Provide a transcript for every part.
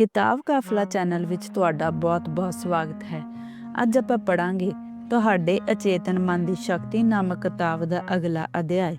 ਕਿਤਾਬ ਕਾਫਲਾ ਚੈਨਲ ਵਿੱਚ ਤੁਹਾਡਾ ਬਹੁਤ-ਬਹੁਤ ਸਵਾਗਤ ਹੈ। ਅੱਜ ਆਪਾਂ ਪੜਾਂਗੇ ਤੁਹਾਡੇ ਅਚੇਤਨ ਮਨ ਦੀ ਸ਼ਕਤੀ ਨਾਮਕ ਕਿਤਾਬ ਦਾ ਅਗਲਾ ਅਧਿਆਇ।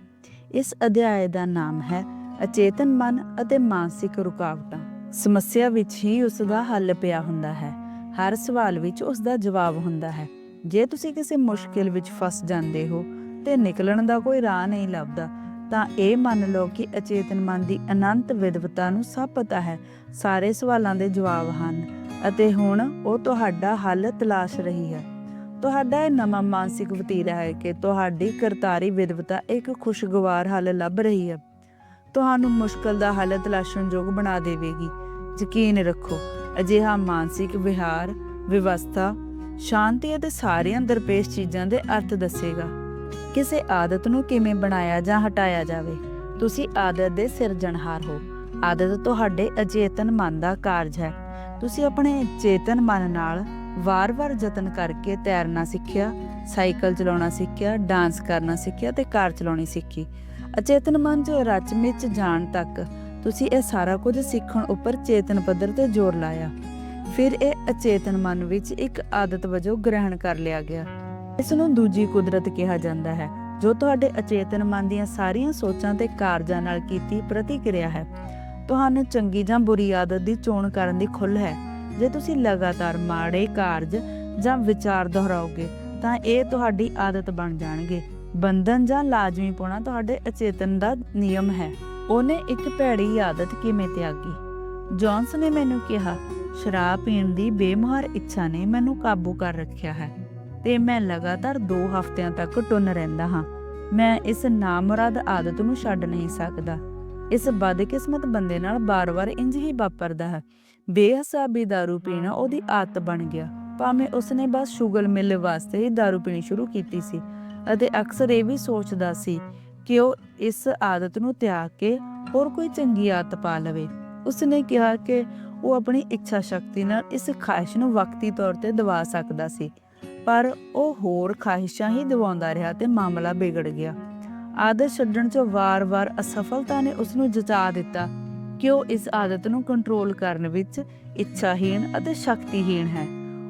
ਇਸ ਅਧਿਆਇ ਦਾ ਨਾਮ ਹੈ ਅਚੇਤਨ ਮਨ ਅਤੇ ਮਾਨਸਿਕ ਰੁਕਾਵਟਾਂ। ਸਮੱਸਿਆ ਵਿੱਚ ਹੀ ਉਸ ਦਾ ਹੱਲ ਪਿਆ ਹੁੰਦਾ ਹੈ। ਹਰ ਸਵਾਲ ਵਿੱਚ ਉਸ ਦਾ ਜਵਾਬ ਹੁੰਦਾ ਹੈ। ਜੇ ਤੁਸੀਂ ਕਿਸੇ ਮੁਸ਼ਕਿਲ ਵਿੱਚ ਫਸ ਜਾਂਦੇ ਹੋ ਤੇ ਨਿਕਲਣ ਦਾ ਕੋਈ ਰਾਹ ਨਹੀਂ ਲੱਭਦਾ ਤਾਂ ਇਹ ਮੰਨ ਲਓ ਕਿ ਅਚੇਤਨ ਮਨ ਦੀ ਅਨੰਤ ਵਿਦਵਤਾ ਨੂੰ ਸਭ ਪਤਾ ਹੈ। ਸਾਰੇ ਸਵਾਲਾਂ ਦੇ ਜਵਾਬ ਹਨ ਅਤੇ ਹੁਣ ਉਹ ਤੁਹਾਡਾ ਹੱਲ ਤਲਾਸ਼ ਰਹੀ ਹੈ। ਤੁਹਾਡਾ ਇਹ ਨਵਾਂ ਮਾਨਸਿਕ ਵਤੀਰਾ ਹੈ ਕਿ ਤੁਹਾਡੀ ਕਰਤਾਰੀ ਵਿਦਵਤਾ ਇੱਕ ਖੁਸ਼ਗਵਾਰ ਹੱਲ ਲੱਭ ਰਹੀ ਹੈ। ਤੁਹਾਨੂੰ ਮੁਸ਼ਕਲ ਦਾ ਹੱਲ ਤਲਾਸ਼ਣ ਯੋਗ ਬਣਾ ਦੇਵੇਗੀ। ਯਕੀਨ ਰੱਖੋ, ਅਜਿਹਾ ਮਾਨਸਿਕ ਵਿਹਾਰ, ਵਿਵਸਥਾ, ਸ਼ਾਂਤੀ ਅਤੇ ਸਾਰੀਆਂ ਦਰਪੇਸ਼ ਚੀਜ਼ਾਂ ਦੇ ਅਰਥ ਦੱਸੇਗਾ। ਕਿਸੇ ਆਦਤ ਨੂੰ ਕਿਵੇਂ ਬਣਾਇਆ ਜਾਂ ਹਟਾਇਆ ਜਾਵੇ। ਤੁਸੀਂ ਆਦਤ ਦੇ ਸਿਰਜਣਹਾਰ ਹੋ। ਆਦਤ ਤੁਹਾਡੇ ਅਚੇਤਨ ਮਨ ਦਾ ਕਾਰਜ ਹੈ। ਤੁਸੀਂ ਆਪਣੇ ਚੇਤਨ ਮਨ ਨਾਲ ਵਾਰ-ਵਾਰ ਯਤਨ ਕਰਕੇ ਤੈਰਨਾ ਸਿੱਖਿਆ, ਸਾਈਕਲ ਚਲਾਉਣਾ ਸਿੱਖਿਆ, ਡਾਂਸ ਕਰਨਾ ਸਿੱਖਿਆ ਤੇ ਕਾਰ ਚਲਾਉਣੀ ਸਿੱਖੀ। ਅਚੇਤਨ ਮਨ ਜੋ ਰਚ ਜਾਣ ਤੱਕ ਤੁਸੀਂ ਇਹ ਸਾਰਾ ਕੁਝ ਸਿੱਖਣ ਉੱਪਰ ਚੇਤਨ ਪੱਧਰ ਤੇ ਜ਼ੋਰ ਲਾਇਆ। ਫਿਰ ਇਹ ਅਚੇਤਨ ਮਨ ਵਿੱਚ ਇੱਕ ਆਦਤ ਵਜੋਂ ਗ੍ਰਹਿਣ ਕਰ ਲਿਆ ਗਿਆ। ਇਸ ਨੂੰ ਦੂਜੀ ਕੁਦਰਤ ਕਿਹਾ ਜਾਂਦਾ ਹੈ, ਜੋ ਤੁਹਾਡੇ ਅਚੇਤਨ ਮਨ ਦੀਆਂ ਸਾਰੀਆਂ ਸੋਚਾਂ ਤੇ ਕਾਰਜਾਂ ਨਾਲ ਕੀਤੀ ਪ੍ਰਤੀਕਿਰਿਆ ਹੈ। ਤੁਹਾਨੂੰ ਚੰਗੀ ਜਾਂ ਬੁਰੀ ਆਦਤ ਦੀ ਚੋਣ ਕਰਨ ਦੀ ਖੁੱਲ੍ਹ ਹੈ। ਜੇ ਤੁਸੀਂ ਲਗਾਤਾਰ ਮਾੜੇ ਕਾਰਜ ਜਾਂ ਵਿਚਾਰ ਦੁਹਰਾਓਗੇ, ਤਾਂ ਇਹ ਤੁਹਾਡੀ ਆਦਤ ਬਣ ਜਾਣਗੇ। ਬੰਧਨ ਜਾਂ ਲਾਜ਼ਮੀ ਪੋਣਾ ਤੁਹਾਡੇ ਅਚੇਤਨ ਦਾ ਨਿਯਮ ਹੈ। ਉਹਨੇ ਇੱਕ ਭੈੜੀ ਆਦਤ ਕਿਵੇਂ ਤਿਆਗੀ? ਜੌਨਸ ਨੇ ਮੈਨੂੰ ਕਿਹਾ, ਸ਼ਰਾਬ ਪੀਣ ਦੀ ਬੇਮੁਹਾਰ ਇੱਛਾ ਨੇ ਮੈਨੂੰ ਕਾਬੂ ਕਰ ਰੱਖਿਆ ਹੈ। ਤੇ ਮੈਂ ਲਗਾਤਾਰ 2 ਹਫ਼ਤਿਆਂ ਤੱਕ ਟੁੰਨ ਰਹਿੰਦਾ ਹਾਂ ਮੈਂ ਇਸ ਨਾਮੁਰਾਦ ਆਦਤ ਨੂੰ ਛੱਡ ਨਹੀਂ ਸਕਦਾ ਇਸ ਬਦਕਿਸਮਤ ਬੰਦੇ ਨਾਲ ਬਾਰ-ਬਾਰ ਇੰਜ ਹੀ ਵਾਪਰਦਾ ਹੈ ਬੇਹਸਾਬੀ दारू ਪੀਣਾ ਉਹਦੀ ਆਦਤ ਬਣ ਗਿਆ ਭਾਵੇਂ ਉਸਨੇ ਬਸ ਸ਼ੁਗਲ ਮਿਲ ਵਾਸਤੇ ਹੀ दारू ਪੀਣੀ ਸ਼ੁਰੂ ਕੀਤੀ ਸੀ ਅਤੇ ਅਕਸਰ ਇਹ ਵੀ ਸੋਚਦਾ ਸੀ ਕਿ ਉਹ ਇਸ ਆਦਤ ਨੂੰ ਤਿਆਗ ਕੇ ਹੋਰ ਕੋਈ ਚੰਗੀ ਆਦਤ ਪਾ ਲਵੇ ਉਸਨੇ ਕਿਹਾ ਕਿ ਉਹ ਆਪਣੀ ਇੱਛਾ ਸ਼ਕਤੀ ਨਾਲ ਇਸ ਖਾਹਿਸ਼ ਨੂੰ ਵਕਤੀ ਤੌਰ ਤੇ ਦਬਾ ਸਕਦਾ ਸੀ ਪਰ ਉਹ ਹੋਰ ਖਾਹਿਸ਼ਾਂ ਹੀ ਦਿਵਾਉਂਦਾ ਰਿਹਾ ਤੇ ਮਾਮਲਾ ਵਿਗੜ ਗਿਆ। ਆਦਤ ਛੱਡਣ 'ਚ ਵਾਰ-ਵਾਰ ਅਸਫਲਤਾ ਨੇ ਉਸ ਨੂੰ ਜਚਾ ਦਿੱਤਾ ਕਿ ਉਹ ਇਸ ਆਦਤ ਨੂੰ ਕੰਟਰੋਲ ਕਰਨ ਵਿੱਚ ਇੱਛਾਹੀਣ ਅਤੇ ਸ਼ਕਤੀਹੀਣ ਹੈ।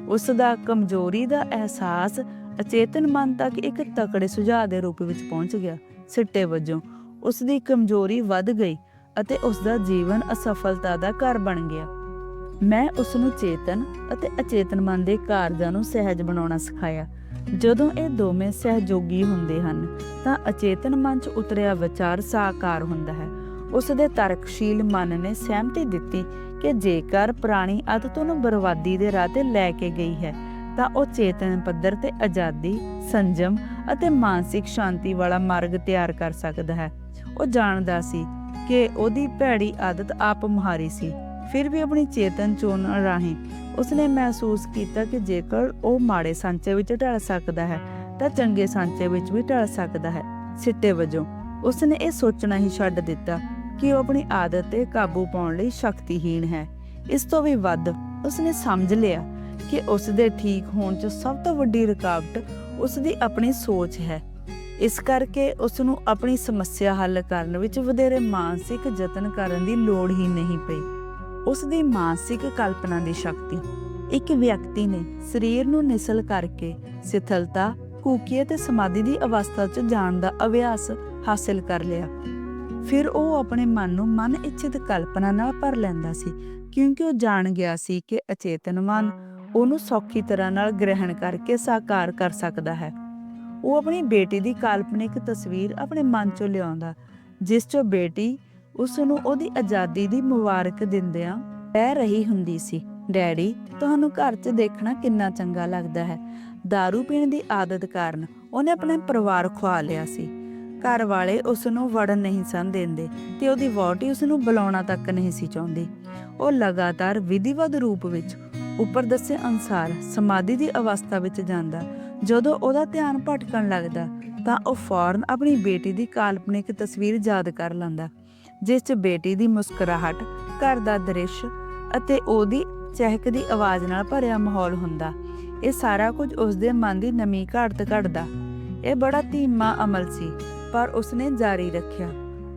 ਉਸ ਦਾ ਕਮਜ਼ੋਰੀ ਦਾ ਅਹਿਸਾਸ ਅਚੇਤਨ ਮਨ ਤੱਕ ਇੱਕ ਤਕੜੇ ਸੁਝਾਅ ਦੇ ਰੂਪ ਵਿੱਚ ਪਹੁੰਚ ਗਿਆ। ਸਿੱਟੇ ਵਜੋਂ ਉਸ ਦੀ ਕਮਜ਼ੋਰੀ ਵੱਧ ਗਈ ਅਤੇ ਉਸ ਦਾ ਜੀਵਨ ਅਸਫਲਤਾ ਦਾ ਘਰ ਬਣ ਗਿਆ। ਮੈਂ ਉਸ ਨੂੰ ਚੇਤਨ ਅਤੇ ਅਚੇਤਨ ਮਨ ਦੇ ਕਾਰਜਾਂ ਨੂੰ ਸਹਿਜ ਬਣਾਉਣਾ ਸਿਖਾਇਆ। ਜਦੋਂ ਇਹ ਦੋਵੇਂ ਸਹਿਯੋਗੀ ਹੁੰਦੇ ਹਨ, ਤਾਂ ਅਚੇਤਨ ਮਨ 'ਚ ਉਤਰਿਆ ਵਿਚਾਰ ਸਾਕਾਰ ਹੁੰਦਾ ਹੈ। ਉਸ ਦੇ ਤਰਕਸ਼ੀਲ ਮਨ ਨੇ ਸਹਿਮਤੀ ਦਿੱਤੀ ਕਿ ਜੇਕਰ ਪੁਰਾਣੀ ਆਦਤ ਨੂੰ ਬਰਬਾਦੀ ਦੇ ਰਾਹ ਤੇ ਲੈ ਕੇ ਗਈ ਹੈ, ਤਾਂ ਉਹ ਚੇਤਨ ਪੱਧਰ ਤੇ ਆਜ਼ਾਦੀ, ਸੰਜਮ ਅਤੇ ਮਾਨਸਿਕ ਸ਼ਾਂਤੀ ਵਾਲਾ ਮਾਰਗ ਤਿਆਰ ਕਰ ਸਕਦਾ ਹੈ। ਉਹ ਜਾਣਦਾ ਸੀ ਕਿ ਉਹਦੀ ਭੈੜੀ ਆਦਤ ਆਪ ਮੁਹਾਰੀ ਸੀ। ਫਿਰ ਵੀ ਆਪਣੀ ਚੇਤਨ ਚੋਣ ਰਾਹੀਂ ਉਸਨੇ ਮਹਿਸੂਸ ਕੀਤਾ ਕਿ ਜੇਕਰ ਉਹ ਮਾੜੇ ਸਾਂਚੇ ਵਿੱਚ ਢਲ ਸਕਦਾ ਹੈ, ਤਾਂ ਚੰਗੇ ਸਾਂਚੇ ਵਿੱਚ ਵੀ ਢਲ ਸਕਦਾ ਹੈ। ਸਿੱਟੇ ਵਜੋਂ ਉਸਨੇ ਇਹ ਸੋਚਣਾ ਹੀ ਛੱਡ ਦਿੱਤਾ ਕਿ ਉਹ ਆਪਣੀ ਆਦਤ ਤੇ ਕਾਬੂ ਪਾਉਣ ਲਈ ਸ਼ਕਤੀਹੀਣ ਹੈ। ਇਸ ਤੋਂ ਵੀ ਵੱਧ ਉਸਨੇ ਸਮਝ ਲਿਆ ਕਿ ਉਸ ਦੇ ਠੀਕ ਹੋਣ 'ਚ ਸਭ ਤੋਂ ਵੱਡੀ ਰੁਕਾਵਟ ਉਸ ਦੀ ਆਪਣੀ ਸੋਚ ਹੈ। ਇਸ ਕਰਕੇ ਉਸ ਨੂੰ ਆਪਣੀ ਸਮੱਸਿਆ ਹੱਲ ਕਰਨ ਵਿੱਚ ਵਧੇਰੇ ਮਾਨਸਿਕ ਯਤਨ ਕਰਨ ਦੀ ਲੋੜ ਹੀ ਨਹੀਂ ਪਈ। ਉਸ ਦੀ ਮਾਨਸਿਕ ਕਲਪਨਾ ਦੀ ਸ਼ਕਤੀ। ਇੱਕ ਵਿਅਕਤੀ ਨੇ ਸਰੀਰ ਨੂੰ ਨਿਸਲ ਕਰਕੇ ਸਿਥਲਤਾ, ਕੂਕੀਏ ਤੇ ਸਮਾਧੀ ਦੀ ਅਵਸਥਾ 'ਚ ਜਾਣ ਦਾ ਅਭਿਆਸ ਹਾਸਲ ਕਰ ਲਿਆ। ਫਿਰ ਉਹ ਆਪਣੇ ਮਨ ਨੂੰ ਮਨ ਇੱਛਿਤ ਕਲਪਨਾ ਨਾਲ ਭਰ ਲੈਂਦਾ ਸੀ, ਕਿਉਂਕਿ ਉਹ ਜਾਣ ਗਿਆ ਸੀ ਕਿ ਅਚੇਤਨ ਮਨ ਉਹਨੂੰ ਸੌਖੀ ਤਰ੍ਹਾਂ ਨਾਲ ਗ੍ਰਹਿਣ ਕਰਕੇ ਸਾਕਾਰ ਕਰ ਸਕਦਾ ਹੈ। ਉਹ ਆਪਣੀ ਬੇਟੀ ਦੀ ਕਾਲਪਨਿਕ ਤਸਵੀਰ ਆਪਣੇ ਮਨ 'ਚੋਂ ਲਿਆਉਂਦਾ, ਜਿਸ 'ਚੋਂ ਬੇਟੀ ਉਸ ਨੂੰ ਉਹਦੀ ਆਜ਼ਾਦੀ ਦੀ ਮੁਬਾਰਕ ਦਿੰਦਿਆਂ ਕਹਿ ਰਹੀ ਹੁੰਦੀ ਸੀ, ਡੈਡੀ, ਤੁਹਾਨੂੰ ਘਰ 'ਚ ਦੇਖਣਾ ਕਿੰਨਾ ਚੰਗਾ ਲੱਗਦਾ ਹੈ। दारू ਪੀਣ ਦੀ ਆਦਤ ਕਾਰਨ ਉਹਨੇ ਆਪਣੇ ਪਰਿਵਾਰ ਖਵਾ ਲਿਆ ਸੀ। ਘਰ ਵਾਲੇ ਉਸ ਨੂੰ ਵੜਨ ਨਹੀਂ ਸਨ ਦਿੰਦੇ ਤੇ ਉਹਦੀ ਵਹੁਟੀ ਉਸ ਨੂੰ ਬੁਲਾਉਣਾ ਤੱਕ ਨਹੀਂ ਸੀ ਚਾਹੁੰਦੀ। ਉਹ ਲਗਾਤਾਰ ਵਿਧੀਵਤ ਰੂਪ ਵਿੱਚ ਉੱਪਰ ਦੱਸੇ ਅਨੁਸਾਰ ਸਮਾਧੀ ਦੀ ਅਵਸਥਾ ਵਿੱਚ ਜਾਂਦਾ, ਜਦੋਂ ਉਹਦਾ ਧਿਆਨ ਭਟਕਣ ਲੱਗਦਾ ਤਾਂ ਉਹ ਫੌਰਨ ਆਪਣੀ ਬੇਟੀ ਦੀ ਕਾਲਪਨਿਕ ਤਸਵੀਰ ਯਾਦ ਕਰ ਲੈਂਦਾ। ਜਿਸ 'ਚ ਬੇਟੀ ਦੀ ਮੁਸਕਰਾਹਟ, ਘਰ ਦਾ ਦ੍ਰਿਸ਼ ਅਤੇ ਉਹਦੀ ਚਹਿਕਦੀ ਆਵਾਜ਼ ਨਾਲ ਭਰਿਆ ਮਾਹੌਲ ਹੁੰਦਾ। ਇਹ ਸਾਰਾ ਕੁਝ ਉਸਦੇ ਮਨ ਦੀ ਨਮੀ ਘੜਤ ਘੜਦਾ। ਇਹ ਬੜਾ ਧੀਮਾ ਅਮਲ ਸੀ, ਪਰ ਉਸਨੇ ਜਾਰੀ ਰੱਖਿਆ।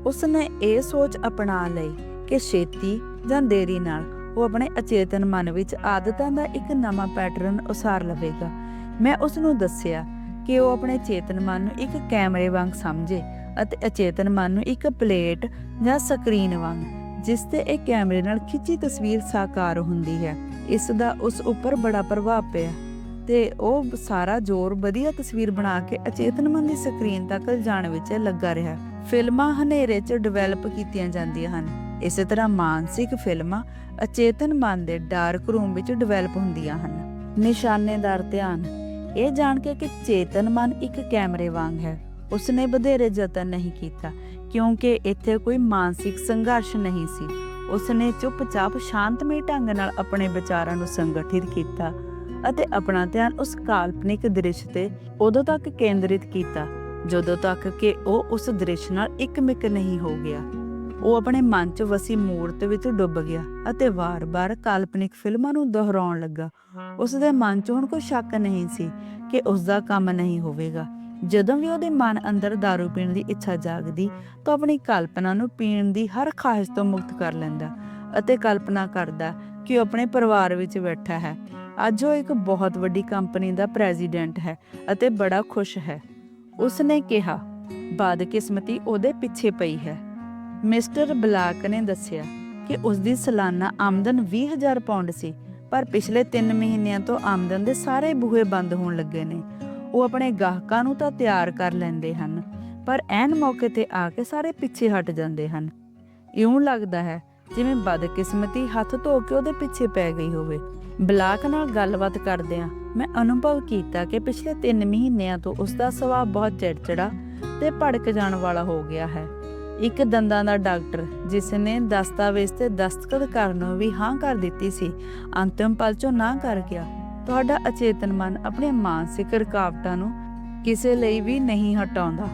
ਉਸਨੇ ਇਹ ਸੋਚ ਅਪਣਾ ਲਈ ਕਿ ਛੇਤੀ ਜਾਂ ਦੇਰੀ ਨਾਲ ਉਹ ਆਪਣੇ ਅਚੇਤਨ ਮਨ ਵਿੱਚ ਆਦਤਾਂ ਦਾ ਇੱਕ ਨਵਾਂ ਪੈਟਰਨ ਉਸਾਰ ਲਵੇਗਾ। ਮੈਂ ਉਸ ਨੂੰ ਦੱਸਿਆ ਕਿ ਉਹ ਆਪਣੇ ਚੇਤਨ ਮਨ ਨੂੰ ਇੱਕ ਕੈਮਰੇ ਵਾਂਗ ਸਮਝੇ ਅਤੇ ਅਚੇਤਨ ਮਨ ਨੂੰ ਇੱਕ ਪਲੇਟ ਜਾਂ ਸਕਰੀਨ ਵਾਂਗ, ਜਿਸ ਤੇ ਇਹ ਕੈਮਰੇ ਨਾਲ ਖਿੱਚੀ ਤਸਵੀਰ ਸਾਕਾਰ ਹੁੰਦੀ ਹੈ। ਇਸ ਦਾ ਉਸ ਉੱਪਰ ਬੜਾ ਪ੍ਰਭਾਵ ਪਿਆ ਤੇ ਉਹ ਸਾਰਾ ਜ਼ੋਰ ਵਧੀਆ ਤਸਵੀਰ ਬਣਾ ਕੇ ਅਚੇਤਨ ਮਨ ਦੀ ਸਕਰੀਨ ਤੱਕ ਜਾਣ ਵਿੱਚ ਲੱਗਾ ਰਿਹਾ। ਫਿਲਮਾਂ ਹਨੇਰੇ 'ਚ ਡਿਵੈਲਪ ਕੀਤੀਆਂ ਜਾਂਦੀਆਂ ਹਨ। ਇਸੇ ਤਰ੍ਹਾਂ ਮਾਨਸਿਕ ਫਿਲਮਾਂ ਅਚੇਤਨ ਮਨ ਦੇ ਡਾਰਕ ਰੂਮ ਵਿੱਚ ਡਿਵੈਲਪ ਹੁੰਦੀਆਂ ਹਨ। ਨਿਸ਼ਾਨੇਦਾਰ ਧਿਆਨ। ਇਹ ਜਾਣ ਕੇ ਕਿ ਚੇਤਨ ਮਨ ਇੱਕ ਕੈਮਰੇ ਵਾਂਗ ਹੈ। ਉਸਨੇ ਵਧੇਰੇ ਯਤਨ ਨਹੀਂ ਕੀਤਾ, ਕਿਉਂਕਿ ਇੱਥੇ ਕੋਈ ਮਾਨਸਿਕ ਸੰਘਰਸ਼ ਨਹੀਂ ਸੀ। ਉਸਨੇ ਚੁੱਪਚਾਪ ਸ਼ਾਂਤਮਈ ਢੰਗ ਨਾਲ ਆਪਣੇ ਵਿਚਾਰਾਂ ਨੂੰ ਸੰਗਠਿਤ ਕੀਤਾ ਅਤੇ ਆਪਣਾ ਧਿਆਨ ਉਸ ਕਾਲਪਨਿਕ ਦ੍ਰਿਸ਼ ਤੇ ਉਦੋਂ ਤੱਕ ਕੇਂਦਰਿਤ ਕੀਤਾ, ਜਦੋਂ ਤੱਕ ਕਿ ਉਹ ਉਸ ਦ੍ਰਿਸ਼ ਨਾਲ ਇੱਕਮਿਕ ਨਹੀਂ ਹੋ ਗਿਆ। ਉਹ ਆਪਣੇ ਮਨ 'ਚ ਵਸੀ ਮੂਰਤ ਵਿੱਚ ਡੁੱਬ ਗਿਆ ਅਤੇ ਵਾਰ-ਵਾਰ ਕਾਲਪਨਿਕ ਫਿਲਮਾਂ ਨੂੰ ਦੁਹਰਾਉਣ ਲੱਗਾ। ਉਸ ਦੇ ਮਨ 'ਚ ਹੁਣ ਕੋਈ ਸ਼ੱਕ ਨਹੀਂ ਸੀ ਕਿ ਉਸ ਦਾ ਕੰਮ ਨਹੀਂ ਹੋਵੇਗਾ। ਜਦੋਂ ਵੀ ਉਹਦੇ ਮਨ ਅੰਦਰ दारू ਪੀਣ ਦੀ ਇੱਛਾ ਜਾਗਦੀ, ਤਾਂ ਆਪਣੀ ਕਲਪਨਾ ਨੂੰ ਪੀਣ ਦੀ ਹਰ ਖਾਹਿਸ਼ ਤੋਂ ਮੁਕਤ ਕਰ ਲੈਂਦਾ ਅਤੇ ਕਲਪਨਾ ਕਰਦਾ ਕਿ ਉਹ ਆਪਣੇ ਪਰਿਵਾਰ ਵਿੱਚ ਬੈਠਾ ਹੈ। ਅੱਜ ਉਹ ਇੱਕ ਬਹੁਤ ਵੱਡੀ ਕੰਪਨੀ ਦਾ ਪ੍ਰੈਜ਼ੀਡੈਂਟ ਹੈ ਅਤੇ ਬੜਾ ਖੁਸ਼ ਹੈ। ਉਸਨੇ ਕਿਹਾ ਬਦਕਿਸਮਤੀ ਉਹਦੇ ਪਿੱਛੇ ਪਈ ਹੈ। ਮਿਸਟਰ ਬਲਾਕ ਨੇ ਦੱਸਿਆ ਕਿ ਉਸ ਦੀ ਸਾਲਾਨਾ ਆਮਦਨ 20000 ਪਾਉਂਡ ਸੀ, ਪਰ ਪਿਛਲੇ 3 ਮਹੀਨਿਆਂ ਤੋਂ ਆਮਦਨ ਦੇ ਸਾਰੇ ਬੂਹੇ ਬੰਦ ਹੋਣ ਲੱਗੇ ਨੇ। ਉਹ ਆਪਣੇ ਗਾਹਕਾਂ ਨੂੰ ਤਾਂ ਤਿਆਰ ਕਰ ਲੈਂਦੇ ਹਨ, ਪਰ ਐਨ ਮੌਕੇ ਤੇ ਆ ਕੇ ਸਾਰੇ ਪਿੱਛੇ ਹਟ ਜਾਂਦੇ ਹਨ। ਇਉਂ ਲੱਗਦਾ ਹੈ, ਜਿਵੇਂ ਬਦਕਿਸਮਤੀ ਹੱਥ ਧੋ ਕੇ ਉਹਦੇ ਪਿੱਛੇ ਪੈ ਗਈ ਹੋਵੇ। ਬਲਾਕ ਨਾਲ ਗੱਲਬਾਤ ਕਰਦਿਆਂ ਮੈਂ ਅਨੁਭਵ ਕੀਤਾ ਕਿ ਪਿਛਲੇ 3 ਮਹੀਨਿਆਂ ਤੋਂ ਉਸ ਦਾ ਸੁਭਾਅ ਬਹੁਤ ਚਿੜਚਿੜਾ ਤੇ ਭੜਕ ਜਾਣ ਵਾਲਾ ਹੋ ਗਿਆ ਹੈ। ਇੱਕ ਦੰਦਾਂ ਦਾ ਡਾਕਟਰ, ਜਿਸ ਨੇ ਦਸਤਾਵੇਜ਼ ਤੇ ਦਸਤਖਤ ਕਰਨ ਨੂੰ ਵੀ ਹਾਂ ਕਰ ਦਿੱਤੀ ਸੀ, ਅੰਤਿਮ ਪਲ 'ਚੋਂ ਨਾ ਕਰ ਗਿਆ। ਤੁਹਾਡਾ ਅਚੇਤਨ ਮਨ ਆਪਣੇ ਮਾਨਸਿਕ ਰੁਕਾਵਟਾਂ ਨੂੰ ਕਿਸੇ ਲਈ ਵੀ ਨਹੀਂ ਹਟਾਉਂਦਾ।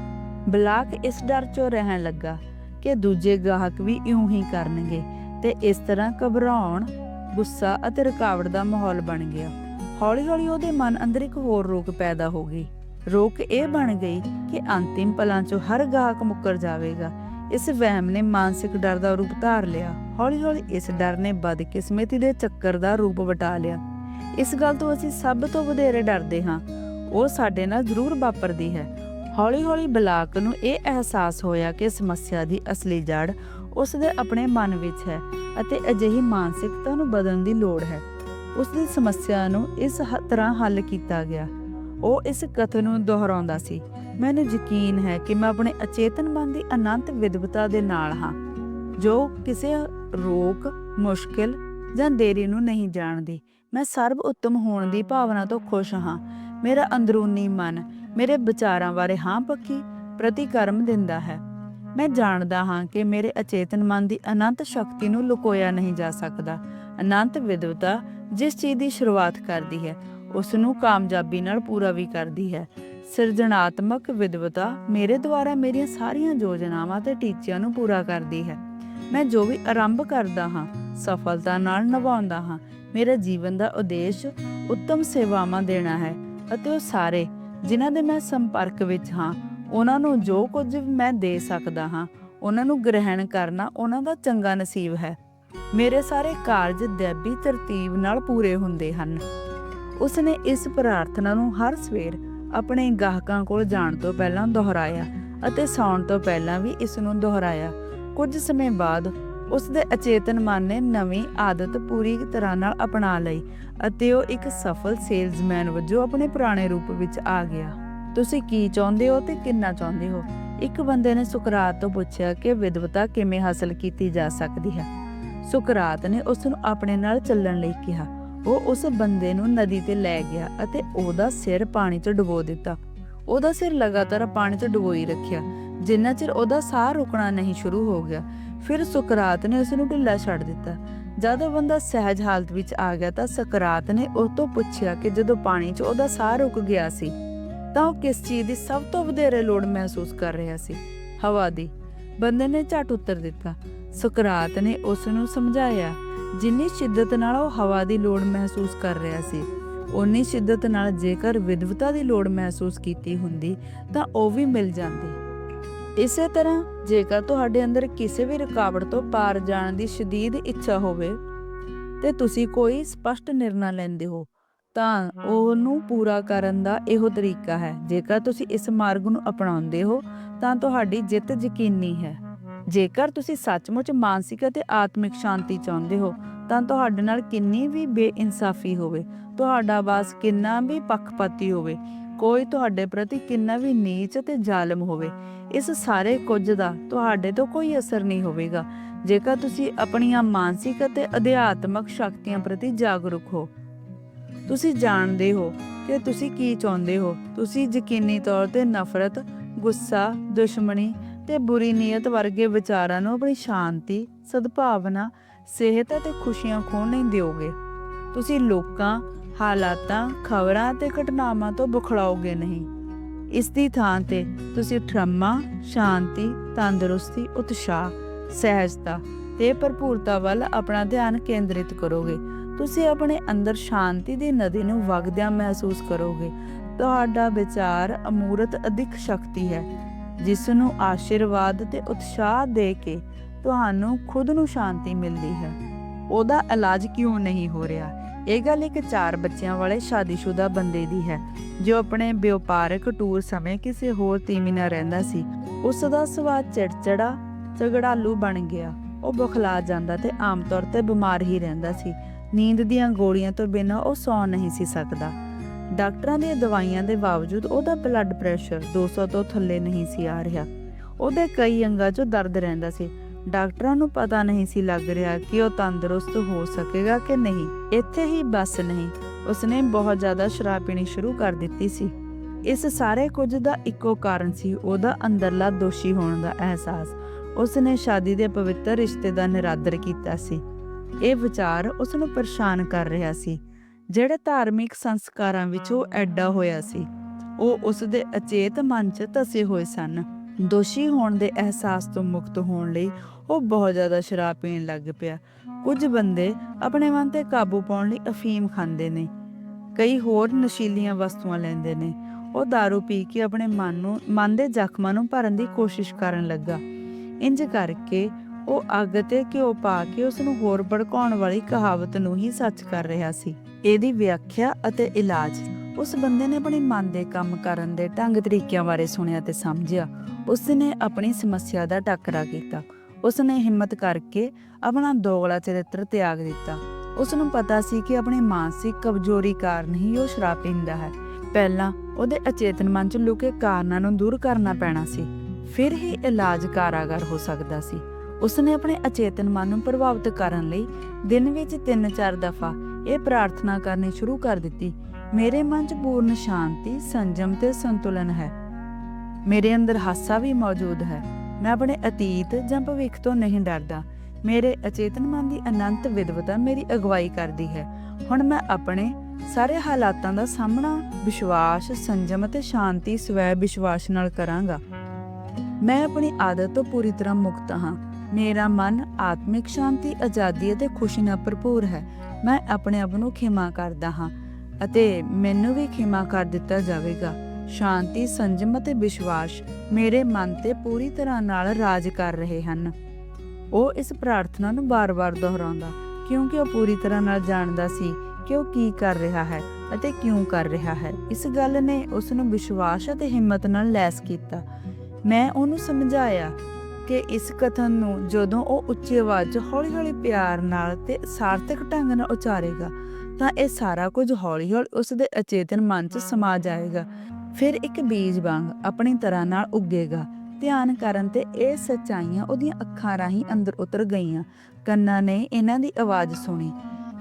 ਬਲਾਕ ਇਸ ਡਰ 'ਚੋਂ ਰਹਿਣ ਲੱਗਾ ਕਿ ਦੂਜੇ ਗਾਹਕ ਵੀ ਇਉਂ ਹੀ ਕਰਨਗੇ ਤੇ ਇਸ ਤਰ੍ਹਾਂ ਘਬਰਾਉਣ, ਗੁੱਸਾ ਅਤੇ ਰੁਕਾਵਟ ਦਾ ਮਾਹੌਲ ਬਣ ਗਿਆ। ਹੌਲੀ-ਹੌਲੀ ਉਹਦੇ ਮਨ ਅੰਦਰ ਇੱਕ ਹੋਰ ਰੋਕ ਪੈਦਾ ਹੋ ਗਈ। ਰੋਕ ਇਹ ਬਣ ਗਈ ਕਿ ਅੰਤਿਮ ਪਲਾਂ 'ਚੋਂ ਹਰ ਗਾਹਕ ਮੁੱਕਰ ਜਾਵੇਗਾ। ਇਸ ਵਹਿਮ ਨੇ ਮਾਨਸਿਕ ਡਰ ਦਾ ਰੂਪ ਧਾਰ ਲਿਆ। ਹੌਲੀ-ਹੌਲੀ ਇਸ ਡਰ ਨੇ ਬਦਕਿਸਮਤੀ ਦੇ ਚੱਕਰ ਦਾ ਰੂਪ ਵਟਾ ਲਿਆ। ਇਸ ਗੱਲ ਤੋਂ ਅਸੀਂ ਸਭ ਤੋਂ ਵਧੇਰੇ ਡਰਦੇ ਹਾਂ। ਉਹ ਸਾਡੇ ਨਾਲ ਜ਼ਰੂਰ ਵਾਪਰਦੀ ਹੈ। ਹੌਲੀ-ਹੌਲੀ ਬਲਾਕ ਨੂੰ ਇਹ ਅਹਿਸਾਸ ਹੋਇਆ ਕਿ ਸਮੱਸਿਆ ਦੀ ਅਸਲੀ ਜੜ ਉਸ ਦੇ ਆਪਣੇ ਮਨ ਵਿੱਚ ਹੈ ਅਤੇ ਅਜਿਹੀ ਮਾਨਸਿਕਤਾ ਨੂੰ ਬਦਲਣ ਦੀ ਲੋੜ ਹੈ। ਉਸ ਦੀ ਸਮੱਸਿਆ ਨੂੰ ਇਸ ਤਰ੍ਹਾਂ ਹੱਲ ਕੀਤਾ ਗਿਆ। ਉਹ ਇਸ ਕਥਨ ਨੂੰ ਦੁਹਰਾਉਂਦਾ ਸੀ, ਮੈਨੂੰ ਯਕੀਨ ਹੈ ਕਿ ਮੈਂ ਆਪਣੇ ਅਚੇਤਨ ਮਨ ਦੀ ਅਨੰਤ ਵਿਦਵਤਾ ਦੇ ਨਾਲ ਹਾਂ, ਜੋ ਕਿਸੇ ਰੋਕ, ਮੁਸ਼ਕਿਲ ਜਾਂ ਦੇਰੀ ਨੂੰ ਨਹੀਂ ਜਾਣਦੀ। ਮੈਂ ਸਰਬ ਉੱਤਮ ਹੋਣ ਦੀ ਭਾਵਨਾ ਤੋਂ ਖੁਸ਼ ਹਾਂ। ਮੇਰਾ ਅੰਦਰੂਨੀ ਮਨ ਮੇਰੇ ਵਿਚਾਰਾਂ ਬਾਰੇ ਹਾਂ ਪੱਕੀ ਪ੍ਰਤੀਕਰਮ ਦਿੰਦਾ ਹੈ। ਮੈਂ ਜਾਣਦਾ ਹਾਂ ਕਿ ਮੇਰੇ ਅਚੇਤਨ ਮਨ ਦੀ ਅਨੰਤ ਸ਼ਕਤੀ ਨੂੰ ਲੁਕੋਇਆ ਨਹੀਂ ਜਾ ਸਕਦਾ। ਅਨੰਤ ਵਿਦਵਤਾ ਜਿਸ ਚੀਜ਼ ਦੀ ਸ਼ੁਰੂਆਤ ਕਰਦੀ ਹੈ ਉਸ ਨੂੰ ਕਾਮਯਾਬੀ ਨਾਲ ਪੂਰਾ ਵੀ ਕਰਦੀ ਹੈ। ਸਿਰਜਣਾਤਮਕ ਵਿਦਵਤਾ ਮੇਰੇ ਦੁਆਰਾ ਮੇਰੀਆਂ ਸਾਰੀਆਂ ਯੋਜਨਾਵਾਂ ਤੇ ਟੀਚਿਆਂ ਨੂੰ ਪੂਰਾ ਕਰਦੀ ਹੈ। ਮੈਂ ਜੋ ਵੀ ਆਰੰਭ ਕਰਦਾ ਹਾਂ, ਸਫਲਤਾ ਨਾਲ ਨਿਭਾਉਂਦਾ ਹਾਂ, ਮੇਰਾ ਜੀਵਨ ਦਾ ਉਦੇਸ਼ ਉੱਤਮ ਸੇਵਾਵਾਂ ਦੇਣਾ ਹੈ ਅਤੇ ਉਹ ਸਾਰੇ ਜਿਨ੍ਹਾਂ ਦੇ ਮੈਂ ਸੰਪਰਕ ਵਿੱਚ ਹਾਂ, ਉਹਨਾਂ ਨੂੰ ਜੋ ਕੁਝ ਮੈਂ ਦੇ ਸਕਦਾ ਹਾਂ, ਉਹਨਾਂ ਨੂੰ ਗ੍ਰਹਿਣ ਕਰਨਾ ਉਹਨਾਂ ਦਾ ਚੰਗਾ ਨਸੀਬ ਹੈ। ਮੇਰੇ ਸਾਰੇ ਕਾਰਜ ਦੈਬੀ ਤਰਤੀਬ ਨਾਲ ਪੂਰੇ ਹੁੰਦੇ ਹਨ। ਉਸਨੇ ਇਸ ਪ੍ਰਾਰਥਨਾ ਨੂੰ ਹਰ ਸਵੇਰ ਆਪਣੇ ਗਾਹਕਾਂ ਕੋਲ ਜਾਣ ਤੋਂ ਪਹਿਲਾਂ ਦੁਹਰਾਇਆ ਅਤੇ ਸੌਣ ਤੋਂ ਪਹਿਲਾਂ ਵੀ ਇਸ ਨੂੰ ਦੁਹਰਾਇਆ। ਕੁਝ ਸਮੇਂ ਬਾਅਦ ਉਸ ਦੇ ਅਚੇਤਨ ਮਨ ਨੇ ਨਵੀਂ ਆਦਤ ਪੂਰੀ ਤਰ੍ਹਾਂ ਨਾਲ ਅਪਣਾ ਲਈ ਅਤੇ ਉਹ ਇੱਕ ਸਫਲ ਸੇਲਜ਼ਮੈਨ ਵਜੋਂ ਆਪਣੇ ਪੁਰਾਣੇ ਰੂਪ ਵਿੱਚ ਆ ਗਿਆ। ਤੁਸੀਂ ਕੀ ਚਾਹੁੰਦੇ ਹੋ ਤੇ ਕਿੰਨਾ ਚਾਹੁੰਦੇ ਹੋ? ਇੱਕ ਬੰਦੇ ਨੇ ਸੁਕਰਾਤ ਤੋਂ ਪੁੱਛਿਆ ਕਿ ਵਿਦਵਤਾ ਕਿਵੇਂ ਹਾਸਲ ਕੀਤੀ ਜਾ ਸਕਦੀ ਹੈ। ਸੁਕਰਾਤ ਨੇ ਉਸ ਨੂੰ ਆਪਣੇ ਨਾਲ ਚੱਲਣ ਲਈ ਕਿਹਾ। ਉਹ ਉਸ ਬੰਦੇ ਨੂੰ ਨਦੀ ਤੇ ਲੈ ਗਿਆ ਅਤੇ ਉਹਦਾ ਸਿਰ ਪਾਣੀ 'ਚ ਡੁਬੋ ਦਿੱਤਾ। ਉਹਦਾ ਸਿਰ ਲਗਾਤਾਰ ਪਾਣੀ 'ਚ ਡੁਬੋਈ ਰੱਖਿਆ। ਜਿੰਨਾ ਚਿਰ ਉਹਦਾ ਸਾਹ ਰੁਕਣਾ ਨਹੀਂ ਸ਼ੁਰੂ ਹੋ ਗਿਆ, ਫਿਰ ਸੁਕਰਾਤ ਨੇ ਉਸ ਨੂੰ ਢਿੱਲਾ ਛੱਡ ਦਿੱਤਾ। ਜਦ ਉਹ ਬੰਦਾ ਸਹਿਜ ਹਾਲਤ ਵਿੱਚ ਆ ਗਿਆ ਤਾਂ ਸਕਰਾਤ ਨੇ ਉਹ ਤੋਂ ਪੁੱਛਿਆ ਕਿ ਜਦੋਂ ਪਾਣੀ 'ਚ ਉਹਦਾ ਸਾਹ ਰੁਕ ਗਿਆ ਸੀ, ਤਾਂ ਉਹ ਕਿਸ ਚੀਜ਼ ਦੀ ਸਭ ਤੋਂ ਵਧੇਰੇ ਲੋੜ ਮਹਿਸੂਸ ਕਰ ਰਿਹਾ ਸੀ? ਹਵਾ ਦੀ। ਬੰਦੇ ਨੇ ਝਟ ਉੱਤਰ ਦਿੱਤਾ। ਸੁਕਰਾਤ ਨੇ ਉਸ ਨੂੰ ਸਮਝਾਇਆ, ਜਿੰਨੀ ਸ਼ਿੱਦਤ ਨਾਲ ਉਹ ਹਵਾ ਦੀ ਲੋੜ ਮਹਿਸੂਸ ਕਰ ਰਿਹਾ ਸੀ ਉਨੀ ਸ਼ਿੱਦਤ ਨਾਲ ਜੇਕਰ ਵਿਦਵਤਾ ਦੀ ਲੋੜ ਮਹਿਸੂਸ ਕੀਤੀ ਹੁੰਦੀ, ਤਾਂ ਉਹ ਵੀ ਮਿਲ ਜਾਂਦੀ। ਇਸੇ ਤਰ੍ਹਾਂ ਜੇਕਰ ਤੁਹਾਡੇ ਅੰਦਰ ਕਿਸੇ ਵੀ ਰੁਕਾਵਟ ਤੋਂ ਪਾਰ ਜਾਣ ਦੀ ਸ਼ਦੀਦ ਇੱਛਾ ਹੋਵੇ ਤੇ ਤੁਸੀਂ ਕੋਈ ਸਪਸ਼ਟ ਨਿਰਣਾ ਲੈਂਦੇ ਹੋ, ਤਾਂ ਉਹਨੂੰ ਪੂਰਾ ਕਰਨ ਦਾ ਇਹੋ ਤਰੀਕਾ ਹੈ। ਜੇਕਰ ਤੁਸੀਂ ਇਸ ਮਾਰਗ ਨੂੰ ਅਪਣਾਉਂਦੇ ਹੋ, ਤਾਂ ਤੁਹਾਡੀ ਜਿੱਤ ਯਕੀਨੀ ਹੈ। ਜੇਕਰ ਤੁਸੀਂ ਸੱਚਮੁੱਚ ਮਾਨਸਿਕ ਅਤੇ ਆਤਮਿਕ ਸ਼ਾਂਤੀ ਚਾਹੁੰਦੇ ਹੋ, ਤਾਂ ਤੁਹਾਡੇ ਨਾਲ ਕਿੰਨੀ ਵੀ ਬੇਇਨਸਾਫੀ ਹੋਵੇ, ਤੁਹਾਡਾ ਬਾਸ ਕਿੰਨਾ ਵੀ ਪੱਖਪਾਤੀ ਹੋਵੇ ਕੋਈ ਤੁਹਾਡੇ ਪ੍ਰਤੀ ਕਿੰਨਾ ਵੀ ਨੀਚ ਤੇ ਜ਼ਾਲਮ ਹੋਵੇ, ਇਸ ਸਾਰੇ ਕੁਝ ਦਾ ਤੁਹਾਡੇ ਤੋਂ ਕੋਈ ਅਸਰ ਨਹੀਂ ਹੋਵੇਗਾ। ਜੇਕਰ ਤੁਸੀਂ ਆਪਣੀਆਂ ਮਾਨਸਿਕ ਅਤੇ ਅਧਿਆਤਮਕ ਸ਼ਕਤੀਆਂ ਪ੍ਰਤੀ ਜਾਗਰੂਕ ਹੋ, ਤੁਸੀਂ ਜਾਣਦੇ ਹੋ ਕਿ ਤੁਸੀਂ ਕੀ ਚਾਹੁੰਦੇ ਹੋ। ਤੁਸੀਂ ਯਕੀਨੀ ਤੌਰ ਤੇ ਨਫ਼ਰਤ, ਗੁੱਸਾ, ਦੁਸ਼ਮਣੀ ਤੇ ਬੁਰੀ ਨੀਅਤ ਵਰਗੇ ਵਿਚਾਰਾਂ ਨੂੰ ਆਪਣੀ ਸ਼ਾਂਤੀ, ਸਦਭਾਵਨਾ, ਸਿਹਤ ਅਤੇ ਖੁਸ਼ੀਆਂ ਖੋਣ ਨਹੀਂ ਦਿਓਗੇ। ਤੁਸੀਂ ਲੋਕਾਂ ਹਾਲਾਤਾਂ ਖਬਰਾਂ ਤੇ ਘਟਨਾਵਾਂ ਤੋਂ ਬੁਖਲਾਓਗੇ ਨਹੀਂ। ਇਸ ਦੀ ਥਾਂ ਤੇ ਤੁਸੀਂ ਠਰਮਾ ਸ਼ਾਂਤੀ, ਤੰਦਰੁਸਤੀ, ਉਤਸ਼ਾਹ, ਸਹਿਜਤਾ ਤੇ ਭਰਪੂਰਤਾ ਵੱਲ ਆਪਣਾ ਧਿਆਨ ਕੇਂਦਰਿਤ ਕਰੋਗੇ। ਤੁਸੀਂ ਆਪਣੇ ਅੰਦਰ ਸ਼ਾਂਤੀ ਦੀ ਨਦੀ ਨੂੰ ਵਗਦਿਆਂ ਮਹਿਸੂਸ ਕਰੋਗੇ। ਤੁਹਾਡਾ ਵਿਚਾਰ ਅਮੂਰਤ ਅਧਿਕ ਸ਼ਕਤੀ ਹੈ, ਜਿਸ ਨੂੰ ਆਸ਼ੀਰਵਾਦ ਤੇ ਉਤਸ਼ਾਹ ਦੇ ਕੇ ਤੁਹਾਨੂੰ ਖੁਦ ਨੂੰ ਸ਼ਾਂਤੀ ਮਿਲਦੀ ਹੈ। ਉਹਦਾ ਇਲਾਜ ਕਿਉਂ ਨਹੀਂ ਹੋ ਰਿਹਾ? ਇਹ ਗੱਲ ਇੱਕ ਚਾਰ ਬੱਚਿਆਂ ਵਾਲੇ ਸ਼ਾਦੀशुदा ਬੰਦੇ ਦੀ ਹੈ, ਜੋ ਆਪਣੇ ਵਪਾਰਕ ਟੂਰ ਸਮੇਂ ਕਿਸੇ ਹੋਰ ਤੀਵੀਂ ਨਾਲ ਰਹਿੰਦਾ ਸੀ। ਉਸ ਦਾ ਸੁਭਾਅ ਚਿੜਚਿੜਾ, ਝਗੜਾਲੂ ਬਣ ਗਿਆ। ਉਹ ਬੁਖਲਾ ਜਾਂਦਾ ਤੇ ਆਮ ਤੌਰ ਤੇ ਬਿਮਾਰ ਹੀ ਰਹਿੰਦਾ ਸੀ। ਨੀਂਦ ਦੀਆਂ ਗੋਲੀਆਂ ਤੋਂ ਬਿਨਾਂ ਉਹ ਸੌ ਨਹੀਂ ਸੀ ਸਕਦਾ। ਡਾਕਟਰਾਂ ਦੀਆਂ ਦਵਾਈਆਂ ਦੇ ਬਾਵਜੂਦ ਉਹਦਾ ਬਲੱਡ ਪ੍ਰੈਸ਼ਰ 200 ਤੋਂ ਥੱਲੇ ਨਹੀਂ ਸੀ ਆ ਰਿਹਾ। ਉਹਦੇ ਕਈ ਅੰਗਾਂ 'ਚ ਦਰਦ ਰਹਿੰਦਾ ਸੀ। ਡਾਕਟਰਾਂ ਨੂੰ ਪਤਾ ਨਹੀਂ ਸੀ ਲੱਗ ਰਿਹਾ ਕਿ ਉਹ ਤੰਦਰੁਸਤ ਹੋ ਸਕੇਗਾ ਕਿ ਨਹੀਂ। ਇੱਥੇ ਹੀ ਬਸ ਨਹੀਂ, ਉਸਨੇ ਬਹੁਤ ਜ਼ਿਆਦਾ ਸ਼ਰਾਬ ਪੀਣੀ ਸ਼ੁਰੂ ਕਰ ਦਿੱਤੀ ਸੀ। ਇਸ ਸਾਰੇ ਕੁਝ ਦਾ ਇੱਕੋ ਕਾਰਨ ਸੀ, ਉਹਦਾ ਅੰਦਰਲਾ ਦੋਸ਼ੀ ਹੋਣ ਦਾ ਅਹਿਸਾਸ। ਉਸਨੇ ਸ਼ਾਦੀ ਦੇ ਪਵਿੱਤਰ ਰਿਸ਼ਤੇ ਦਾ ਨਿਰਾਦਰ ਕੀਤਾ ਸੀ। ਇਹ ਵਿਚਾਰ ਉਸ ਨੂੰ ਪਰੇਸ਼ਾਨ ਕਰ ਰਿਹਾ ਸੀ। ਜਿਹੜੇ ਧਾਰਮਿਕ ਸੰਸਕਾਰਾਂ ਵਿੱਚ ਉਹ ਐਡਾ ਹੋਇਆ ਸੀ, ਉਹ ਉਸ ਦੇ ਅਚੇਤ ਮਨ 'ਚ ਧਸੇ ਹੋਏ ਸਨ। ਦੋਸ਼ੀ ਹੋਣ ਦੇ ਅਹਿਸਾਸ ਤੋਂ ਮੁਕਤ ਹੋਣ ਲਈ ਉਹ ਬਹੁਤ ਜ਼ਿਆਦਾ ਸ਼ਰਾਬ ਪੀਣ ਲੱਗ ਪਿਆ। ਕੁਝ ਬੰਦੇ ਆਪਣੇ ਮਨ ਤੇ ਕਾਬੂ ਪਾਉਣ ਲਈ ਅਫੀਮ ਖਾਂਦੇ ਨੇ। ਕਈ ਹੋਰ ਨਸ਼ੀਲੀਆਂ ਵਸਤੂਆਂ ਲੈਂਦੇ ਨੇ। ਉਹ दारू ਪੀ ਕੇ ਆਪਣੇ ਮਨ ਨੂੰ, ਮਨ ਦੇ ਜ਼ਖਮਾਂ ਨੂੰ ਭਰਨ ਦੀ ਕੋਸ਼ਿਸ਼ ਕਰਨ ਲੱਗਾ। ਇੰਜ ਕਰਕੇ ਉਹ ਅੱਗ ਤੇ ਘਿਓ ਪਾ ਕੇ ਉਸ ਨੂੰ ਹੋਰ ਭੜਕਾਉਣ ਵਾਲੀ ਕਹਾਵਤ ਨੂੰ ਹੀ ਸੱਚ ਕਰ ਰਿਹਾ ਸੀ। ਇਹਦੀ ਵਿਆਖਿਆ ਅਤੇ ਇਲਾਜ ਉਸ ਬੰਦੇ ਨੇ ਆਪਣੇ ਮਨ ਦੇ ਕੰਮ ਕਰਨ ਦੇ ਢੰਗ ਤਰੀਕਿਆਂ ਬਾਰੇ ਸੁਣਿਆ ਤੇ ਸਮਝਿਆ। ਉਸ ਨੇ ਆਪਣੀ ਸਮੱਸਿਆ ਦਾ ਟੱਕਰਾ ਕੀਤਾ। ਉਸ ਨੇ ਹਿੰਮਤ ਕਰਕੇ ਆਪਣਾ ਦੋਗਲਾ ਚਰਿੱਤਰ ਤਿਆਗ ਦਿੱਤਾ। ਉਸ ਨੂੰ ਪਤਾ ਸੀ ਕਿ ਆਪਣੀ ਮਾਨਸਿਕ ਕਮਜ਼ੋਰੀ ਕਾਰਨ ਹੀ ਉਹ ਸ਼ਰਾਬ ਪੀਂਦਾ ਹੈ। ਪਹਿਲਾਂ ਉਹਦੇ ਅਚੇਤਨ ਮਨ 'ਚ ਲੁਕੇ ਕਾਰਨਾਂ ਨੂੰ ਦੂਰ ਕਰਨਾ ਪੈਣਾ ਸੀ। ਫਿਰ ਹੀ ਇਲਾਜ ਕਾਰਾਗਰ ਹੋ ਸਕਦਾ ਸੀ। ਉਸਨੇ ਆਪਣੇ ਅਚੇਤਨ ਮਨ ਨੂੰ ਪ੍ਰਭਾਵਿਤ ਕਰਨ ਲਈ ਦਿਨ ਵਿੱਚ 3-4 ਦਫਾ ਇਹ ਪ੍ਰਾਰਥਨਾ ਕਰਨੀ ਸ਼ੁਰੂ ਕਰ ਦਿੱਤੀ। ਮੇਰੇ ਮਨ 'ਚ ਪੂਰਨ ਸ਼ਾਂਤੀ, ਸੰਜਮ ਤੇ ਸੰਤੁਲਨ ਹੈ। ਮੇਰੇ ਅੰਦਰ ਹਾਸਾ ਵੀ ਮੌਜੂਦ ਹੈ। ਮੈਂ ਆਪਣੇ ਅਤੀਤ ਜਾਂ ਭਵਿੱਖ ਤੋਂ ਨਹੀਂ ਡਰਦਾ। ਮੇਰੇ ਅਚੇਤਨ ਮਨ ਦੀ ਅਨੰਤ ਵਿਦਵਤਾ ਮੇਰੀ ਅਗਵਾਈ ਕਰਦੀ ਹੈ। ਹੁਣ ਮੈਂ ਆਪਣੇ ਸਾਰੇ ਹਾਲਾਤਾਂ ਦਾ ਸਾਹਮਣਾ ਵਿਸ਼ਵਾਸ, ਸੰਜਮ ਅਤੇ ਸ਼ਾਂਤੀ, ਸਵੈ ਵਿਸ਼ਵਾਸ ਨਾਲ ਕਰਾਂਗਾ। ਮੈਂ ਆਪਣੀ ਆਦਤ ਤੋਂ ਪੂਰੀ ਤਰ੍ਹਾਂ ਮੁਕਤ ਹਾਂ। ਮੇਰਾ ਮਨ ਆਤਮਿਕ ਸ਼ਾਂਤੀ, ਆਜ਼ਾਦੀ ਅਤੇ ਖੁਸ਼ੀ ਨਾਲ ਭਰਪੂਰ ਹੈ। ਮੈਂ ਆਪਣੇ ਆਪ ਨੂੰ ਖਿਮਾ ਕਰਦਾ ਹਾਂ ਅਤੇ ਮੈਨੂੰ ਵੀ ਖਿਮਾ ਕਰ ਦਿੱਤਾ ਜਾਵੇਗਾ। ਸ਼ਾਂਤੀ, ਸੰਜਮ ਅਤੇ ਵਿਸ਼ਵਾਸ ਮੇਰੇ ਮਨ ਤੇ ਪੂਰੀ ਤਰ੍ਹਾਂ ਨਾਲ ਰਾਜ ਕਰ ਰਹੇ ਹਨ। ਉਹ ਇਸ ਪ੍ਰਾਰਥਨਾ ਨੂੰ ਬਾਰ-ਬਾਰ ਦੁਹਰਾਉਂਦਾ, ਕਿਉਂਕਿ ਉਹ ਪੂਰੀ ਤਰ੍ਹਾਂ ਨਾਲ ਜਾਣਦਾ ਸੀ ਕਿ ਉਹ ਕੀ ਕਰ ਰਿਹਾ ਹੈ ਅਤੇ ਕਿਉਂ ਕਰ ਰਿਹਾ ਹੈ। ਇਸ ਗੱਲ ਨੇ ਉਸ ਨੂੰ ਵਿਸ਼ਵਾਸ ਅਤੇ ਹਿੰਮਤ ਨਾਲ ਲੈਸ ਕੀਤਾ। ਮੈਂ ਉਹਨੂੰ ਸਮਝਾਇਆ ਕਿ ਇਸ ਕਥਨ ਨੂੰ ਜਦੋਂ ਉਹ ਉੱਚੀ ਆਵਾਜ਼ 'ਚ ਹੌਲੀ-ਹੌਲੀ ਪਿਆਰ ਨਾਲ ਤੇ ਸਾਰਥਕ ਢੰਗ ਨਾਲ ਉਚਾਰੇਗਾ, ਤਾਂ ਇਹ ਸਾਰਾ ਕੁਝ ਹੌਲੀ-ਹੌਲੀ ਉਸ ਦੇ ਅਚੇਤਨ ਮਨ 'ਚ ਸਮਾ ਜਾਏਗਾ। ਫਿਰ ਇੱਕ ਬੀਜ ਵਾਂਗ ਆਪਣੀ ਤਰ੍ਹਾਂ ਨਾਲ ਉੱਗੇਗਾ। ਧਿਆਨ ਕਰਨ ਤੇ ਇਹ ਸੱਚਾਈਆਂ ਉਹਦੀਆਂ ਅੱਖਾਂ ਰਾਹੀਂ ਅੰਦਰ ਉਤਰ ਗਈਆਂ। ਕੰਨਾਂ ਨੇ ਇਹਨਾਂ ਦੀ ਆਵਾਜ਼ ਸੁਣੀ।